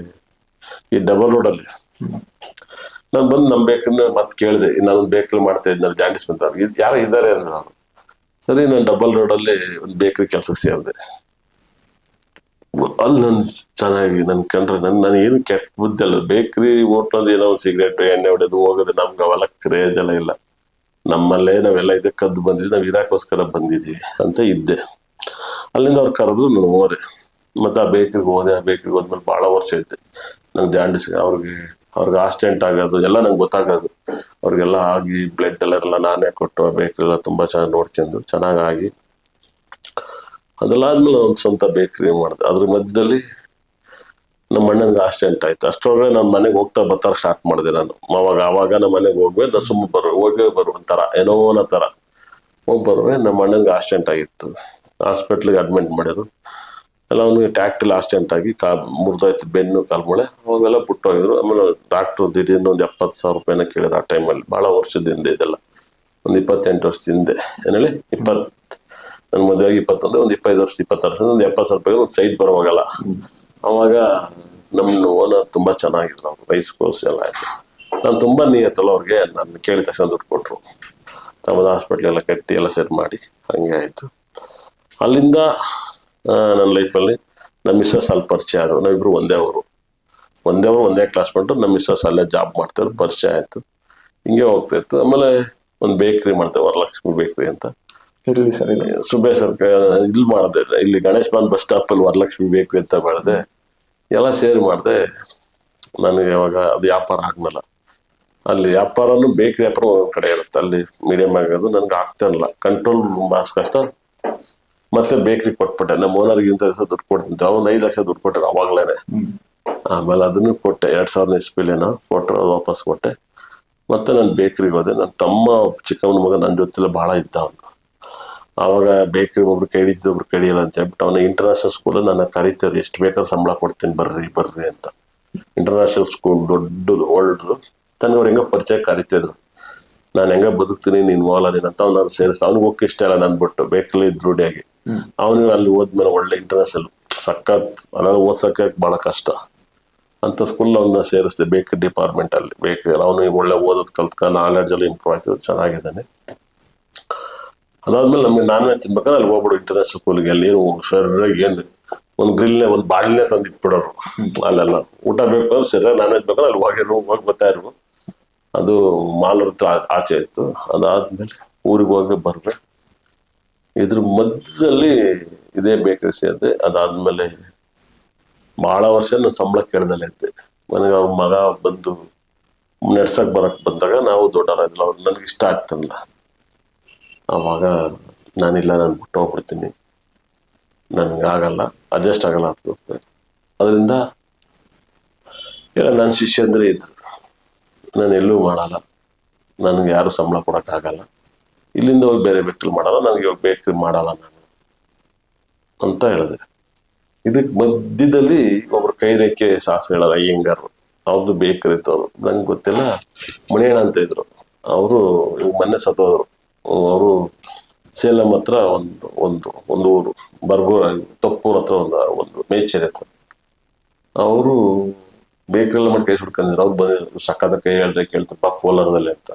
ಈ ಡಬಲ್ ರೋಡಲ್ಲಿ ನಾನು ಬಂದು ನಮ್ಮ ಬೇಕ್ರಿನ ಮತ್ತೆ ಕೇಳಿದೆ ನಾನು ಬೇಕ್ರಿ ಮಾಡ್ತಾ ಇದ್ನಲ್ಲ ಜಾಂಡಿಸ್ ಬಂತ ಯಾರು ಇದ್ದಾರೆ ಅಂದ್ರೆ ನಾನು. ಸರಿ, ನಾನು ಡಬಲ್ ರೋಡಲ್ಲಿ ಒಂದು ಬೇಕ್ರಿ ಕೆಲಸಕ್ಕೆ ಸೇರಿದೆ. ಅಲ್ಲಿ ನಾನು ಚೆನ್ನಾಗಿ ನನ್ನ ಕಂಡ್ರೆ ನನ್ನ ನಾನು ಏನು ಕೆಟ್ಟ ಬುದ್ಧಿ ಅಲ್ಲ. ಬೇಕ್ರಿ ಹೋಟ್ಲಲ್ಲಿ ಏನೋ ಒಂದು ಸಿಗರೇಟ್ ಎಣ್ಣೆ ಹೊಡೆದು ಹೋಗೋದು, ನಮ್ಗೆ ಅವೆಲ್ಲ ಕ್ರೇಜ್ ಎಲ್ಲ ಇಲ್ಲ. ನಮ್ಮಲ್ಲೇ ನಾವೆಲ್ಲ ಇದಕ್ಕೆ ಕದ್ದು ಬಂದಿದ್ವಿ, ನಾವು ಇರಾಕೋಸ್ಕರ ಬಂದಿದ್ವಿ ಅಂತ ಇದ್ದೆ. ಅಲ್ಲಿಂದ ಅವ್ರು ಕರೆದ್ರು ನಾನು ಹೋದೆ. ಮತ್ತೆ ಆ ಬೇಕ್ರಿಗೆ ಹೋದೆ, ಆ ಬೇಕ್ರಿಗೆ ಹೋದ್ಮೇಲೆ ಭಾಳ ವರ್ಷ ಐತೆ ನಂಗೆ ಜಾಂಡಿಸ್ ಅವ್ರಿಗೆ ಅವ್ರಿಗೆ ಆಕ್ಸಿಡೆಂಟ್ ಆಗೋದು, ಎಲ್ಲ ನಂಗೆ ಗೊತ್ತಾಗೋದು. ಅವ್ರಿಗೆಲ್ಲ ಆಗಿ ಬ್ಲಡ್ ಎಲ್ಲ ನಾನೇ ಕೊಟ್ಟು ಆ ಬೇಕ್ರಿ ಎಲ್ಲ ತುಂಬ ಚೆನ್ನಾಗಿ ನೋಡ್ಕೊಂಡು ಚೆನ್ನಾಗಾಗಿ ಅದೆಲ್ಲ ಆದ್ಮೇಲೆ ಒಂದು ಸ್ವಂತ ಬೇಕ್ರಿ ಮಾಡಿದೆ. ಅದ್ರ ಮಧ್ಯದಲ್ಲಿ ನಮ್ಮ ಅಣ್ಣನಿಗೆ ಆಕ್ಸಿಡೆಂಟ್ ಆಯ್ತು. ಅಷ್ಟೊಳಗೆ ನಮ್ಮ ಮನೆಗೆ ಹೋಗ್ತಾ ಬರ್ತಾರ ಸ್ಟಾರ್ಟ್ ಮಾಡಿದೆ ನಾನು. ಅವಾಗ ಆವಾಗ ನಮ್ಮ ಮನೆಗೆ ಹೋಗ್ಬೇಕು ನಾನು ಸುಮ್ಮನೆ ಬರೋ ಹೋಗೇ ಬರೋ ಒಂಥರ, ಏನೋ ಅನ್ನೋ ಥರ ಹೋಗಿ ಬರುವೆ, ನಮ್ಮ ಅಣ್ಣನಿಗೆ ಆಕ್ಸಿಡೆಂಟ್ ಆಗಿತ್ತು. ಹಾಸ್ಪಿಟ್ಲಿಗೆ ಅಡ್ಮಿಟ್ ಮಾಡಿದ್ರು. ಎಲ್ಲ ಅವನಿಗೆ ಟ್ಯಾಕ್ಟಿಲ್ ಆಕ್ಸಿಡೆಂಟ್ ಆಗಿ ಕಾ ಮುರಿದೋಯ್ತು, ಬೆನ್ನು, ಕಾಲ್ಮೊಳೆ. ಅವಾಗೆಲ್ಲ ಬಿಟ್ಟೋಗಿದ್ರು ಆಮೇಲೆ ಡಾಕ್ಟ್ರು ದಿಢೀರ್ನ ಒಂದು ಎಪ್ಪತ್ತು ಸಾವಿರ ರೂಪಾಯಿನ ಕೇಳಿದ ಆ ಟೈಮಲ್ಲಿ ಭಾಳ ವರ್ಷದ ಹಿಂದೆ ಇದೆಲ್ಲ. ಒಂದು ಇಪ್ಪತ್ತೆಂಟು ವರ್ಷದ ಹಿಂದೆ. ಏನೇಳಿ ಇಪ್ಪತ್ತು ನನ್ನ ಮದುವೆಗೆ ಇಪ್ಪತ್ತೊಂದು, ಒಂದು ಇಪ್ಪತ್ತೈದು ವರ್ಷ ಇಪ್ಪತ್ತು ವರ್ಷದಿಂದ ಒಂದು ಎಪ್ಪತ್ತು ಸಾವಿರ ರೂಪಾಯಿ ಒಂದು ಸೈಟ್ ಬರುವಾಗಲ್ಲ. ಅವಾಗ ನಮ್ಮ ಓನರ್ ತುಂಬ ಚೆನ್ನಾಗಿದ್ರು ಅವ್ರು. ರೈಸ್ ಕೋರ್ಸ್ ಎಲ್ಲ ಆಯಿತು. ನಾನು ತುಂಬ ನೀಯತ್ತಲ್ಲ ಅವ್ರಿಗೆ. ನಾನು ಕೇಳಿದ ತಕ್ಷಣ ದುಡ್ಡು ಕೊಟ್ಟರು ತಮ್ಮದು ಹಾಸ್ಪಿಟ್ಲೆಲ್ಲ ಕಟ್ಟಿ ಎಲ್ಲ ಸೆಟ್ ಮಾಡಿ. ಹಂಗೆ ಆಯಿತು. ಅಲ್ಲಿಂದ ನನ್ನ ಲೈಫಲ್ಲಿ ನಮ್ಮ ಮಿಸ್ಸಸ್ ಅಲ್ಲಿ ಪರಿಚಯ ಆದರು. ನಾವಿಬ್ರು ಒಂದೇ ಅವರು ಒಂದೇ ಅವರು ಒಂದೇ ಕ್ಲಾಸ್ ಮಾಡ್ರು ನಮ್ಮ ಮಿಸ್ಸಸ್ ಅಲ್ಲೇ ಜಾಬ್ ಮಾಡ್ತಾರೆ ಪರಿಚಯ ಆಯಿತು. ಹಿಂಗೆ ಹೋಗ್ತಾ ಇತ್ತು. ಆಮೇಲೆ ಒಂದು ಬೇಕ್ರಿ ಮಾಡ್ತೇವೆ ವರಲಕ್ಷ್ಮಿ ಬೇಕ್ರಿ ಅಂತ. ಇರಲಿ ಸರ್ ಇದು ಸುಬೇ ಸರ್ ಇಲ್ಲಿ ಮಾಡಿದೆ. ಇಲ್ಲಿ ಗಣೇಶ್ ಬಾನ್ ಬಸ್ ಸ್ಟಾಪಲ್ಲಿ ವರಲಕ್ಷ್ಮಿ ಬೇಕು ಅಂತ ಮಾಡಿದೆ ಎಲ್ಲ ಸೇರಿ ಮಾಡಿದೆ. ನನಗೆ ಯಾವಾಗ ಅದು ವ್ಯಾಪಾರ ಆಗ್ಮೇಲೆ ಅಲ್ಲಿ ವ್ಯಾಪಾರನು ಬೇಕ್ರಿ ವ್ಯಾಪಾರ ಒಂದು ಕಡೆ ಇರುತ್ತೆ. ಅಲ್ಲಿ ಮೀಡಿಯಂ ಆಗೋದು ನನಗೆ ಆಗ್ತಾನಲ್ಲ ಕಂಟ್ರೋಲ್ ಭಾಳ ಕಷ್ಟ. ಮತ್ತೆ ಬೇಕ್ರಿ ಕೊಟ್ಬಿಟ್ಟೆ. ನಮ್ಮ ಓನರ್ಗೆ ಇಂಥ ದಿವಸ ದುಡ್ಡು ಕೊಡ್ತೀನಿ ಒಂದು ಐದು ಲಕ್ಷ ದುಡ್ಡು ಕೊಟ್ಟರು ಅವಾಗ್ಲೇನೆ. ಆಮೇಲೆ ಅದನ್ನು ಕೊಟ್ಟೆ. ಎರಡ್ ಸಾವಿರದ ಇಸ್ಪಿಲೇನೋ ಕೊಟ್ಟರೆ ಅದು ವಾಪಸ್ ಕೊಟ್ಟೆ. ಮತ್ತೆ ನಾನು ಬೇಕ್ರಿಗೆ ಹೋದೆ. ನನ್ನ ತಮ್ಮ ಚಿಕ್ಕವನ ಮಗ ನನ್ನ ಜೊತೆಲ್ಲ ಭಾಳ ಇದ್ದ ಅವನು. ಆವಾಗ ಬೇಕ್ರಿ ಒಬ್ರು ಕೈ ಒಬ್ರು ಕಡಿಯಲ್ಲ ಅಂತ ಹೇಳ್ಬಿಟ್ಟು ಅವನ ಇಂಟರ್ನ್ಯಾಷನಲ್ ಸ್ಕೂಲ್ ನನ್ನ ಕರಿತಾರೆ ಎಷ್ಟು ಬೇಕಾದ್ರೂ ಸಂಬಳ ಕೊಡ್ತೀನಿ ಬರ್ರಿ ಬರ್ರಿ ಅಂತ. ಇಂಟರ್ನ್ಯಾಷನಲ್ ಸ್ಕೂಲ್ ದೊಡ್ಡದು ಓಲ್ಡ್ದು ತನಗೆ ಅವ್ರು ಹೆಂಗೋ ಪರಿಚಯ ಕರಿತಿದ್ರು ನಾನು ಹೆಂಗ ಬದುಕ್ತೀನಿ ನೀನ್ ಮಾಲ್ ನೀನ್ ಅಂತ ಅವ್ನು ಸೇರಿಸ್ ಅವ್ನಿಗೆ ಹೋಗಿ ಇಷ್ಟ ಇಲ್ಲ ನನ್ ಬಿಟ್ಟು ಬೇಕಲ್ಲಿ ರೂಢಿಯಾಗಿ ಅವನು ಅಲ್ಲಿ ಹೋದ್ಮೇಲೆ ಒಳ್ಳೆ ಇಂಟರ್ನ್ಯಾಷನಲ್ ಸಖತ್ ಅದೆಲ್ಲ ಓದ್ಸಕ್ಕೆ ಬಹಳ ಕಷ್ಟ. ಅಂತ ಸ್ಕೂಲ್ ಅವನ್ನ ಸೇರಿಸ್ದೆ ಬೇಕ್ ಡಿಪಾರ್ಟ್ಮೆಂಟ್ ಅಲ್ಲಿ. ಬೇಕ್ ಅವನು ಒಳ್ಳೆ ಓದೋದು ಕಲ್ತ್ಕ ನಾಲೆಡ್ಜ್ ಅಲ್ಲಿ ಇಂಪ್ರೂವ್ ಆಯ್ತು ಚೆನ್ನಾಗಿದ್ದಾನೆ. ಅದಾದ್ಮೇಲೆ ನಮ್ಗೆ ನಾನ್ ವೆಜ್ ತಿನ್ಬೇಕಾದ್ರೆ ಅಲ್ಲಿ ಹೋಗ್ಬಿಡು ಇಂಟರ್ನ್ಯಾಷನಲ್ ಸ್ಕೂಲ್ಗೆ ಅಲ್ಲಿ ಏನು ಸರಿಯಾಗಿ ಏನು ಒಂದು ಗ್ರಿಲ್ನೇ ಒಂದು ಬಾಳಿನೇ ತಂದು ಇಟ್ಬಿಡೋರು ಅಲ್ಲೆಲ್ಲ. ಊಟ ಬೇಕು ಅಂದ್ರೆ ಸರಿಯಾಗಿ ನಾನ್ ವೆಜ್ ಬೇಕಂದ್ರೆ ಅಲ್ಲಿ ಹೋಗಿರು ಹೋಗಿ ಬರ್ತಾ ಇರು ಅದು ಮಾಲೂರ್ ಹತ್ರ ಆಚೆ ಇತ್ತು. ಅದಾದ್ಮೇಲೆ ಊರಿಗೆ ಹೋಗಿ ಬರಬೇಕು ಇದ್ರ ಮಧ್ಯದಲ್ಲಿ ಇದೇ ಬೇಕರಿ ಸೇರಿದೆ. ಅದಾದ್ಮೇಲೆ ಭಾಳ ವರ್ಷ ನಾನು ಸಂಬಳ ಕೇಳ್ದಲ್ಲೇ ಇದ್ದೆ. ನನಗೆ ಅವ್ರ ಮಗ ಬಂದು ನಡ್ಸಕ್ ಬರಕ್ ಬಂದಾಗ ನಾವು ದೊಡ್ಡವರಾಗಿಲ್ಲ ಅವ್ರು ನನಗೆ ಇಷ್ಟ ಆಗ್ತಾನಲ್ಲ ಆವಾಗ ನಾನಿಲ್ಲ, ನಾನು ಬಿಟ್ಟು ಹೋಗ್ಬಿಡ್ತೀನಿ. ನನಗೆ ಆಗಲ್ಲ ಅಡ್ಜಸ್ಟ್ ಆಗಲ್ಲ ಅಂತ ಅದರಿಂದ ಎಲ್ಲ ನನ್ನ ಶಿಷ್ಯಂದ್ರೆ ಇದ್ರು. ನಾನು ಎಲ್ಲೂ ಮಾಡಲ್ಲ. ನನಗೆ ಯಾರು ಸಂಬಳ ಕೊಡೋಕ್ಕಾಗಲ್ಲ ಇಲ್ಲಿಂದ ಹೋಗಿ ಬೇರೆ ಬೇಕ್ರಿ ಮಾಡಲ್ಲ, ನನಗೆ ಇವಾಗ ಬೇಕ್ರಿ ಮಾಡಲ್ಲ ನಾನು. ಅಂತ ಹೇಳಿದೆ. ಇದಕ್ಕೆ ಮಧ್ಯದಲ್ಲಿ ಒಬ್ರು ಕೈ ರೇಖೆ ಶಾಸ್ತ್ರ ಹೇಳಲ್ಲ ಅಯ್ಯಂಗಾರ್ ಅವ್ರದ್ದು ಬೇಕರಿ ಇತ್ತು ಅವರು. ನಂಗೆ ಗೊತ್ತಿಲ್ಲ. ಮಣಿಯಣ್ಣ ಅಂತ ಇದ್ರು. ಅವರು ಮೊನ್ನೆ ಸತ್ತೋದ್ರು. ಅವರು ಸೇಲಂ ಹತ್ರ ಒಂದು ಒಂದು ಒಂದು ಊರು. ಬರ್ಗೂರ್ ತಪ್ಪೂರ್ ಹತ್ರ ಒಂದು ಒಂದು ಮೇಚೇರಿ ಹತ್ರ. ಅವರು ಬೇಕರಿ ಎಲ್ಲ ಮಾಡಿ ಕೈ ಸುಡ್ಕೊಂಡಿದ್ರು ಅವ್ರು ಬಂದಿದ್ರು ಸಕ್ಕದ ಕೈ ಹೇಳ್ದೆ ಕೇಳ್ತಪ್ಪ ಕೋಲಾರದಲ್ಲಿ ಅಂತ.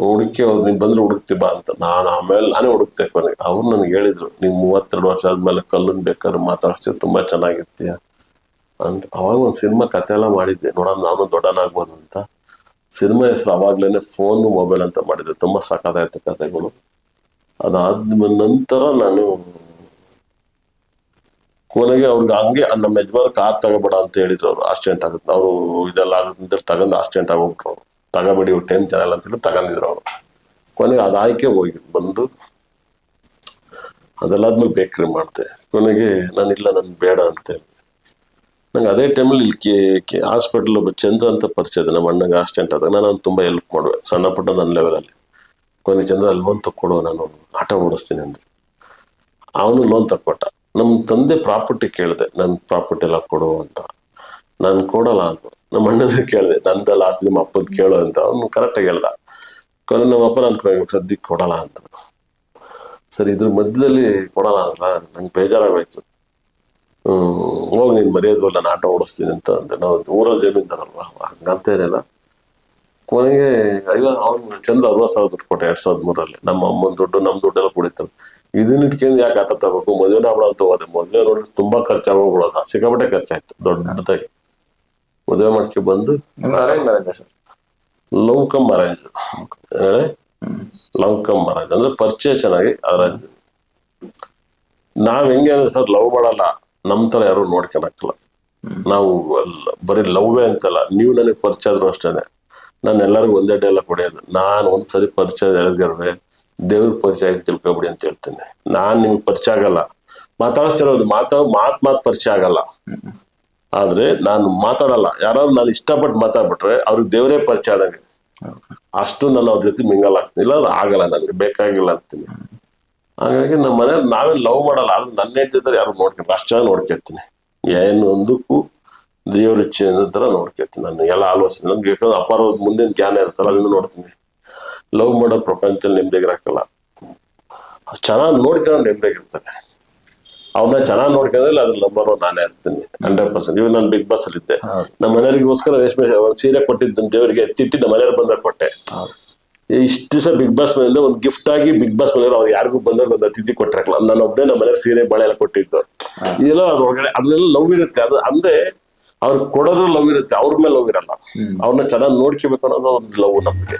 ಹುಡುಕಿ ಅವ್ರು ನೀನು ಬಂದ್ರೆ ಹುಡುಕ್ತಿ ಬಾ ಅಂತ. ನಾನು ಆಮೇಲೆ ನಾನೇ ಹುಡುಕ್ತೆ ಕೊನೆ ಅವ್ರು ನನಗೆ ಹೇಳಿದ್ರು ನೀವು ಮೂವತ್ತೆರಡು ವರ್ಷ ಆದ್ಮೇಲೆ ಕಲ್ಲನ್ ಬೇಕಾದ್ರೆ ಮಾತಾಡ್ತೀವಿ ತುಂಬಾ ಚೆನ್ನಾಗಿರ್ತೀಯ. ಅಂತ. ಅವಾಗ ಒಂದು ಸಿನಿಮಾ ಕತೆ ಎಲ್ಲ ಮಾಡಿದ್ದೆ. ನೋಡೋಣ, ನಾನು ದೊಡ್ಡನಾಗ್ಬೋದು ಅಂತ. ಸಿನಿಮಾ ಹೆಸರು ಅವಾಗ್ಲೇನೆ ಫೋನು, ಮೊಬೈಲ್ ಅಂತ ಮಾಡಿದ್ದೆ. ತುಂಬಾ ಸಖತ್ತಾಯ್ತು ಕತೆಗಳು. ಅದಾದ ನಂತರ ನಾನು ಕೊನೆಗೆ ಅವ್ರಿಗೆ ಹಂಗೆ ನಮ್ಮ ಯಜಮಾನ ಕಾರ್ ತಗೋಬೇಡ ಅಂತ ಹೇಳಿದ್ರು ಅವ್ರು. ಆಕ್ಸಿಡೆಂಟ್ ಆಗುತ್ತೆ. ಅವರು ಇದೆಲ್ಲ ಆಗುತ್ತೆ ತಗೊಂಡು ಆಕ್ಸಿಡೆಂಟ್ ಆಗೋಗ್ಬಿಟ್ರು ಅವ್ರು. ತಗೋಬೇಡಿ ಟೈಮ್ ಚೆನ್ನಾಗಿಲ್ಲ ಅಂತ ಹೇಳಿ ತಗೊಂಡಿದ್ರು ಅವರು. ಕೊನೆಗೆ ಅದು ಆಯ್ಕೆ ಹೋಗಿ ಬಂದು ಅದೆಲ್ಲಾದ್ಮೇಲೆ ಬೇಕ್ರಿ ಮಾಡಿದೆ. ಕೊನೆಗೆ, ನಾನು ಇಲ್ಲ ನನ್ ಬೇಡ ಅಂತ ಹೇಳಿ. ನಂಗೆ ಅದೇ ಟೈಮಲ್ಲಿ ಇಲ್ಲಿ ಕೆ ಕೆ ಹಾಸ್ಪಿಟ್ಲ್ ಚಂದ್ರ ಅಂತ ಪರಿಚಯ ಇದೆ. ನಮ್ಮ ಅಣ್ಣಗೆ ಆಕ್ಸಿಡೆಂಟ್ ಆದಾಗ ನಾನು ಅವ್ನು ತುಂಬ ಹೆಲ್ಪ್ ಮಾಡುವೆ. ಸಣ್ಣ ಪುಟ್ಟ ನನ್ನ ಲೆವೆಲಲ್ಲಿ ಕೊನೆಗೆ ಚಂದ್ರ, ಅಲ್ಲಿ ಲೋನ್ ತಕ್ಕೊಡು, ನಾನು ಆಟೋ ಓಡಿಸ್ತೀನಿ ಅಂದೆ. ಅವನು ಲೋನ್ ತಕ್ಕೊಟ್ಟ. ನಮ್ಮ ತಂದೆ ಪ್ರಾಪರ್ಟಿ ಕೇಳಿದೆ ನನ್ನ ಪ್ರಾಪರ್ಟಿ ಎಲ್ಲ ಕೊಡು ಅಂತ. ನಾನು ಕೊಡಲ್ಲ ಅಂತ. ನಮ್ಮ ಅಣ್ಣನ ಕೇಳಿದೆ ನಂದೆಲ್ಲ ಆಸ್ತಿ ನಮ್ಮ ಅಪ್ಪದ್ ಕೇಳು ಅಂತ. ಅವ್ನು ಕರೆಕ್ಟಾಗಿ ಹೇಳ್ದ ಕೊನೆ ನಮ್ಮ ಅಪ್ಪ ನಾನು ಸದ್ಯಕ್ಕೆ ಕೊಡಲ್ಲ ಅಂತ. ಸರಿ, ಇದ್ರ ಮಧ್ಯದಲ್ಲಿ ಕೊಡಲ್ಲ ಅಂದ್ರ ನಂಗೆ ಬೇಜಾರಾಗೋಯ್ತು. ಹ್ಮ್, ಹೋಗಿ ನೀನು ಮರ್ಯಾದವಲ್ಲ ನಾನು ಆಟೋ ಓಡಿಸ್ತೀನಿ ಅಂತ ಅಂದೆ. ನಾವು ಊರಲ್ಲಿ ಜಮೀನ್ದಾರಲ್ವ ಹಂಗಂತ ಏನಿಲ್ಲ. ಕೊನೆಗೆ ಐವತ್ತು ಅವ್ನು ಚಂದ್ರ ಅರವತ್ತು ಸಾವಿರ ದುಡ್ಡು ಕೊಟ್ಟೆ, ಎರಡ್ ಸಾವಿರದ ಮೂರಲ್ಲಿ ನಮ್ಮ ಅಮ್ಮನ ದುಡ್ಡು ನಮ್ಮ ದುಡ್ಡೆಲ್ಲ ಕುಡಿತಾರೆ ಇದನ್ನ ಇಟ್ಕೊಂಡು ಯಾಕೆ ಆಟ ತಗೋಬೇಕು? ಮದುವೆ ಆಗ್ಬಿಡ ಅಂತ ಹೋದೆ ಮದುವೆ ನೋಡಿ ತುಂಬಾ ಖರ್ಚಾಗೋಗ್ಬಿಡೋದು ಸಿಕ್ಕಾಪಟ್ಟೆ ಖರ್ಚಾಯ್ತು. ದೊಡ್ಡದಾಗಿ ಮದುವೆ ಮಾಡ್ಕೊ ಬಂದು arrange sir. Love come marriage love come marriage ಅಂದ್ರೆ ಪರಿಚಯ ಚೆನ್ನಾಗಿ ಅದರ ನಾವ್ ಹೆಂಗೆ ಅಂದ್ರೆ ಸರ್, ಲವ್ ಮಾಡಲ್ಲ. ನಮ್ ತರ ಯಾರು ನೋಡ್ಕೊಳಕ್ಕಲ್ಲ. ನಾವು ಬರೀ ಲವ್ವೇ ಅಂತಲ್ಲ. ನೀವು ನನಗೆ ಪರಿಚಯ ಆದ್ರೂ ಅಷ್ಟೇನೆ. ನಾನು ಎಲ್ಲರಿಗೂ ಒಂದೇ ಎಲ್ಲ ಕೊಡೋದು ನಾನು ಒಂದ್ಸರಿ ಪರಿಚಯ ಎಳ್ಗರ್ವೆ ದೇವ್ರ ಪರಿಚಯ ತಿಳ್ಕೊಬಿಡಿ ಅಂತ ಹೇಳ್ತೇನೆ. ನಾನ್ ನಿಮ್ಗೆ ಪರಿಚಯ ಆಗಲ್ಲ. ಮಾತಾಡಿಸ್ತಿರೋದು ಮಾತಾ, ಮಾತ್ ಮಾತ್ ಪರಿಚಯ ಆಗಲ್ಲ. ಆದ್ರೆ ನಾನು ಮಾತಾಡಲ್ಲ. ಯಾರಾದ್ರೂ ನಾನು ಇಷ್ಟಪಟ್ಟು ಮಾತಾಡ್ಬಿಟ್ರೆ ಅವ್ರಿಗೆ ದೇವರೇ ಪರಿಚಯ ಆದಂಗೆ. ಅಷ್ಟು ನಾನು ಅವ್ರ ಜೊತೆ ಮಿಂಗಲ್ ಆಗ್ತೀನಿ. ಇಲ್ಲ ಆಗಲ್ಲ ನನಗೆ. ಬೇಕಾಗಿಲ್ಲ ಅಂತೀನಿ. ಹಾಗಾಗಿ ನಮ್ಮ ಮನೆ ನಾವೇ ಲವ್ ಮಾಡಲ್ಲ. ಆದ್ರೆ ನನ್ನ ಹೆಂಡತಿ ಯಾರು ನೋಡ್ಕೊಂಡು ಅಷ್ಟು ಚೆನ್ನಾಗಿ ನೋಡ್ಕೊತೀನಿ. ಏನು ಒಂದಕ್ಕೂ ದೇವ್ರ ಇಚ್ಛೆ ತರ ನೋಡ್ಕೊತೀನಿ ನಾನು. ಎಲ್ಲ ಆಲೋಚನೆ. ನನ್ಗೆ ಯಾಕಂದ್ರೆ ಅಪಾರ ಮುಂದಿನ ಜ್ಞಾನ ಇರ್ತಲ್ಲ ಅದನ್ನ ನೋಡ್ತೀನಿ. ಲವ್ ಮಾಡೋ ಪ್ರಪಂಚದಲ್ಲಿ ನೆಮ್ಮದಿಗಿರಕ್ಕಲ್ಲ ಚೆನ್ನಾಗಿ ನೋಡ್ಕೊಂಡು ನೆಮ್ಮದಿಗಿರ್ತಾರೆ ಅವನ್ನ ಚೆನ್ನಾಗಿ ನೋಡ್ಕೊಂಡ್ರೆ ಅದ್ರ ನಂಬರ್ ಒನ್ ನಾನೇ ಇರ್ತೀನಿ ಹಂಡ್ರೆಡ್ ಪರ್ಸೆಂಟ್ ಇವ್ ನಾನು ಬಿಗ್ ಬಾಸ್ ಅಲ್ಲಿ ಇದ್ದೆ. ನಮ್ಮ ಮನೆಯವರಿಗೋಸ್ಕರ ರೇಷ್ಮೆ ಒಂದು ಸೀರೆ ಕೊಟ್ಟಿದ್ದ ದೇವರಿಗೆ ಎತ್ತಿಟ್ಟು ನಮ್ಮ ಮನೆಯವ್ರು ಬಂದಾಗ ಕೊಟ್ಟೆ. ಇಷ್ಟು ದಿವಸ ಬಿಗ್ ಬಾಸ್ ಮನೆಯಿಂದ ಒಂದು ಗಿಫ್ಟ್ ಆಗಿ ಬಿಗ್ ಬಾಸ್ ಮನೆಯವ್ರು ಅವ್ರು ಯಾರಿಗೂ ಬಂದಾಗ ಒಂದು ಅತಿಥಿ ಕೊಟ್ಟಿರಲ್ಲ ನಾನು ಒಬ್ಬನೇ ನಮ್ಮ ಮನೆಯವ್ರ ಸೀರೆ ಬಳೆ ಎಲ್ಲ ಕೊಟ್ಟಿದ್ದು. ಇದೆಲ್ಲ ಅದ್ರೊಳಗಡೆ ಅದ್ರೆಲ್ಲ ಲವ್ ಇರುತ್ತೆ. ಅದು ಅಂದ್ರೆ ಅವ್ರಿಗೆ ಕೊಡೋದ್ರ ಲವ್ ಇರುತ್ತೆ. ಅವ್ರ ಮೇಲೆ ಲವ್ ಇರಲ್ಲ. ಅವ್ರನ್ನ ಚೆನ್ನಾಗಿ ನೋಡ್ಕೋಬೇಕು ಅನ್ನೋದು ಒಂದು ಲವ್ ನಮ್ಗೆ.